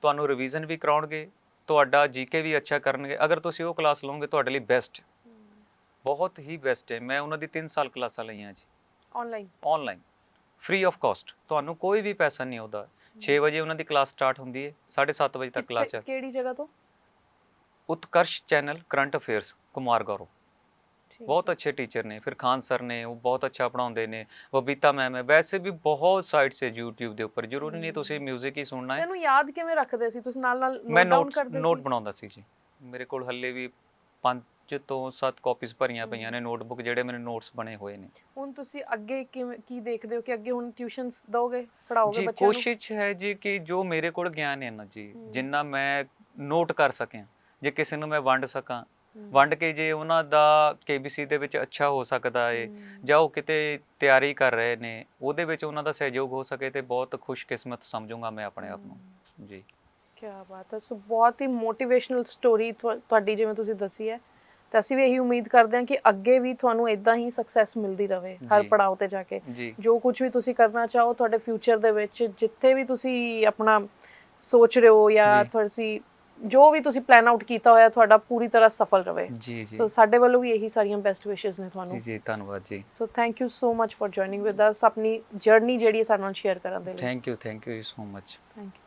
ਤੁਹਾਨੂੰ ਰਿਵੀਜ਼ਨ ਵੀ ਕਰਾਉਣਗੇ ਤੁਹਾਡਾ ਜੀਕੇ ਵੀ ਅੱਛਾ ਕਰਨਗੇ। ਅਗਰ ਤੁਸੀਂ ਉਹ ਕਲਾਸ ਲਓਗੇ ਤੁਹਾਡੇ ਲਈ ਬੈਸਟ ਬਹੁਤ ਹੀ ਬੈਸਟ ਹੈ। ਮੈਂ ਉਹਨਾਂ ਦੀ 3 ਸਾਲ ਕਲਾਸਾਂ ਲਈਆਂ ਜੀ।
Online
online free of cost ਤੁਹਾਨੂੰ ਕੋਈ ਵੀ ਪੈਸਾ ਨਹੀਂ ਆਉਂਦਾ। 6 ਵਜੇ ਉਹਨਾਂ ਦੀ ਕਲਾਸ ਸਟਾਰਟ ਹੁੰਦੀ ਹੈ 7:30 ਵਜੇ ਤੱਕ ਕਲਾਸ ਹੈ।
ਕਿਹੜੀ ਜਗ੍ਹਾ ਤੋਂ?
Utkarsh channel current affairs Kumar Gaurav. ਬਹੁਤ ਅੱਛੇ ਟੀਚਰ ਨੇ ਫਿਰ ਖਾਨ ਸਰ ਨੇ ਉਹ ਬਹੁਤ ਅੱਛਾ ਪੜਾਉਂਦੇ ਨੇ ਬਬੀਤਾ ਮੈਮ ਹੈ। ਵੈਸੇ ਵੀ ਬਹੁਤ ਸਾਈਟਸ ਹੈ YouTube ਦੇ ਉੱਪਰ ਜ਼ਰੂਰੀ ਨਹੀਂ ਤੁਸੀਂ 뮤직 ਹੀ ਸੁਣਨਾ ਹੈ।
ਇਹਨੂੰ ਯਾਦ ਕਿਵੇਂ ਰੱਖਦੇ ਸੀ? ਤੁਸੀਂ ਨਾਲ ਨਾਲ
ਮੈਂ
ਨੋਟ ਡਾਊਨ
ਨੋਟ
ਕਰਦੇ
ਨੋਟ
ਸੀ?
ਬਣਾਉਂਦਾ ਸੀ ਜੀ। ਮੇਰੇ ਕੋਲ ਹੱਲੇ ਵੀ 5 ਤੋਂ 7 ਕਾਪੀਜ਼ ਭਰੀਆਂ ਪਈਆਂ ਨੇ ਨੋਟਬੁੱਕ ਜਿਹੜੇ ਮੇਰੇ ਨੋਟਸ ਬਣੇ ਹੋਏ ਨੇ।
ਹੁਣ ਤੁਸੀਂ ਅੱਗੇ ਕਿਵੇਂ ਕੀ ਦੇਖਦੇ ਹੋ ਕਿ ਅੱਗੇ ਹੁਣ ਟਿਊਸ਼ਨਸ ਦੋਗੇ ਪੜਾਓਗੇ
ਜੀ
ਬੱਚਿਆਂ ਨੂੰ?
ਕੋਸ਼ਿਸ਼ ਹੈ ਜੀ ਕਿ ਜੋ ਮੇਰੇ ਕੋਲ ਗਿਆਨ ਹੈ ਨਾ ਜੀ ਜਿੰਨਾ ਮੈਂ ਨੋਟ ਕਰ ਸਕਿਆ ਜੇ ਕਿਸੇ ਨੂੰ ਮੈਂ ਵੰਡ ਸਕਾਂ ਵੰਡ ਕੇ ਜੇ ਉਹਨਾਂ ਦਾ KBC ਦੇ ਵਿੱਚ ਅੱਛਾ ਹੋ ਸਕਦਾ ਏ ਜਾਂ ਉਹ ਕਿਤੇ ਤਿਆਰੀ ਕਰ ਰਹੇ ਨੇ ਉਹਦੇ ਵਿੱਚ ਉਹਨਾਂ ਦਾ ਸਹਿਯੋਗ ਹੋ ਸਕੇ ਤੇ ਬਹੁਤ ਖੁਸ਼ਕਿਸਮਤ ਸਮਝੂੰਗਾ ਮੈਂ ਆਪਣੇ ਆਪ ਨੂੰ। ਜੀ।
ਕੀ ਬਾਤ ਹੈ। ਸੋ ਬਹੁਤ ਹੀ ਮੋਟੀਵੇਸ਼ਨਲ ਸਟੋਰੀ ਤੁਹਾਡੀ ਜਿਵੇਂ ਤੁਸੀਂ ਦੱਸੀ ਹੈ। ਤੇ ਅਸੀਂ ਵੀ ਇਹੀ ਉਮੀਦ ਕਰਦੇ ਹਾਂ ਕਿ ਅੱਗੇ ਵੀ ਤੁਹਾਨੂੰ ਇਦਾਂ ਹੀ ਸਕਸੈਸ ਮਿਲਦੀ ਰਹੇ ਹਰ
ਜੀ।
ਪੜਾਅ ਤੇ ਜਾ ਕੇ।
ਜੀ।
ਜੋ ਕੁਝ ਵੀ ਤੁਸੀਂ ਕਰਨਾ ਚਾਹੋ ਤੁਹਾਡੇ ਫਿਊਚਰ ਦੇ ਵਿੱਚ ਜਿੱਥੇ ਵੀ ਤੁਸੀਂ ਆਪਣਾ ਸੋਚ ਰਹੇ ਹੋ ਜਾਂ
ਜੀ।
ਤੁਸੀਂ ਜੋ ਵੀ ਤੁਸੀਂ ਪਲਾਨ ਆਊਟ ਕੀਤਾ ਹੋਇਆ ਤੁਹਾਡਾ ਪੂਰੀ ਤਰ੍ਹਾਂ ਸਫਲ
ਜੀ ਜੀ।
ਸੋ ਸਾਡੇ ਵੱਲੋਂ ਵੀ ਇਹੀ ਸਾਰੀਆਂ ਬੈਸਟ ਵਿਸ਼ੇਸ ਨੇ
ਜੀ
ਤੁਹਾਨੂੰ।
ਜੀ ਧੰਨਵਾਦ ਜੀ।
So thank you so much for joining with us ਆਪਣੀ ਜਰਨੀ ਜਿਹੜੀ ਸਾਡੇ ਨਾਲ ਸ਼ੇਅਰ ਕਰਨ ਦੇ ਲਈ।
Thank you thank you so much
thank you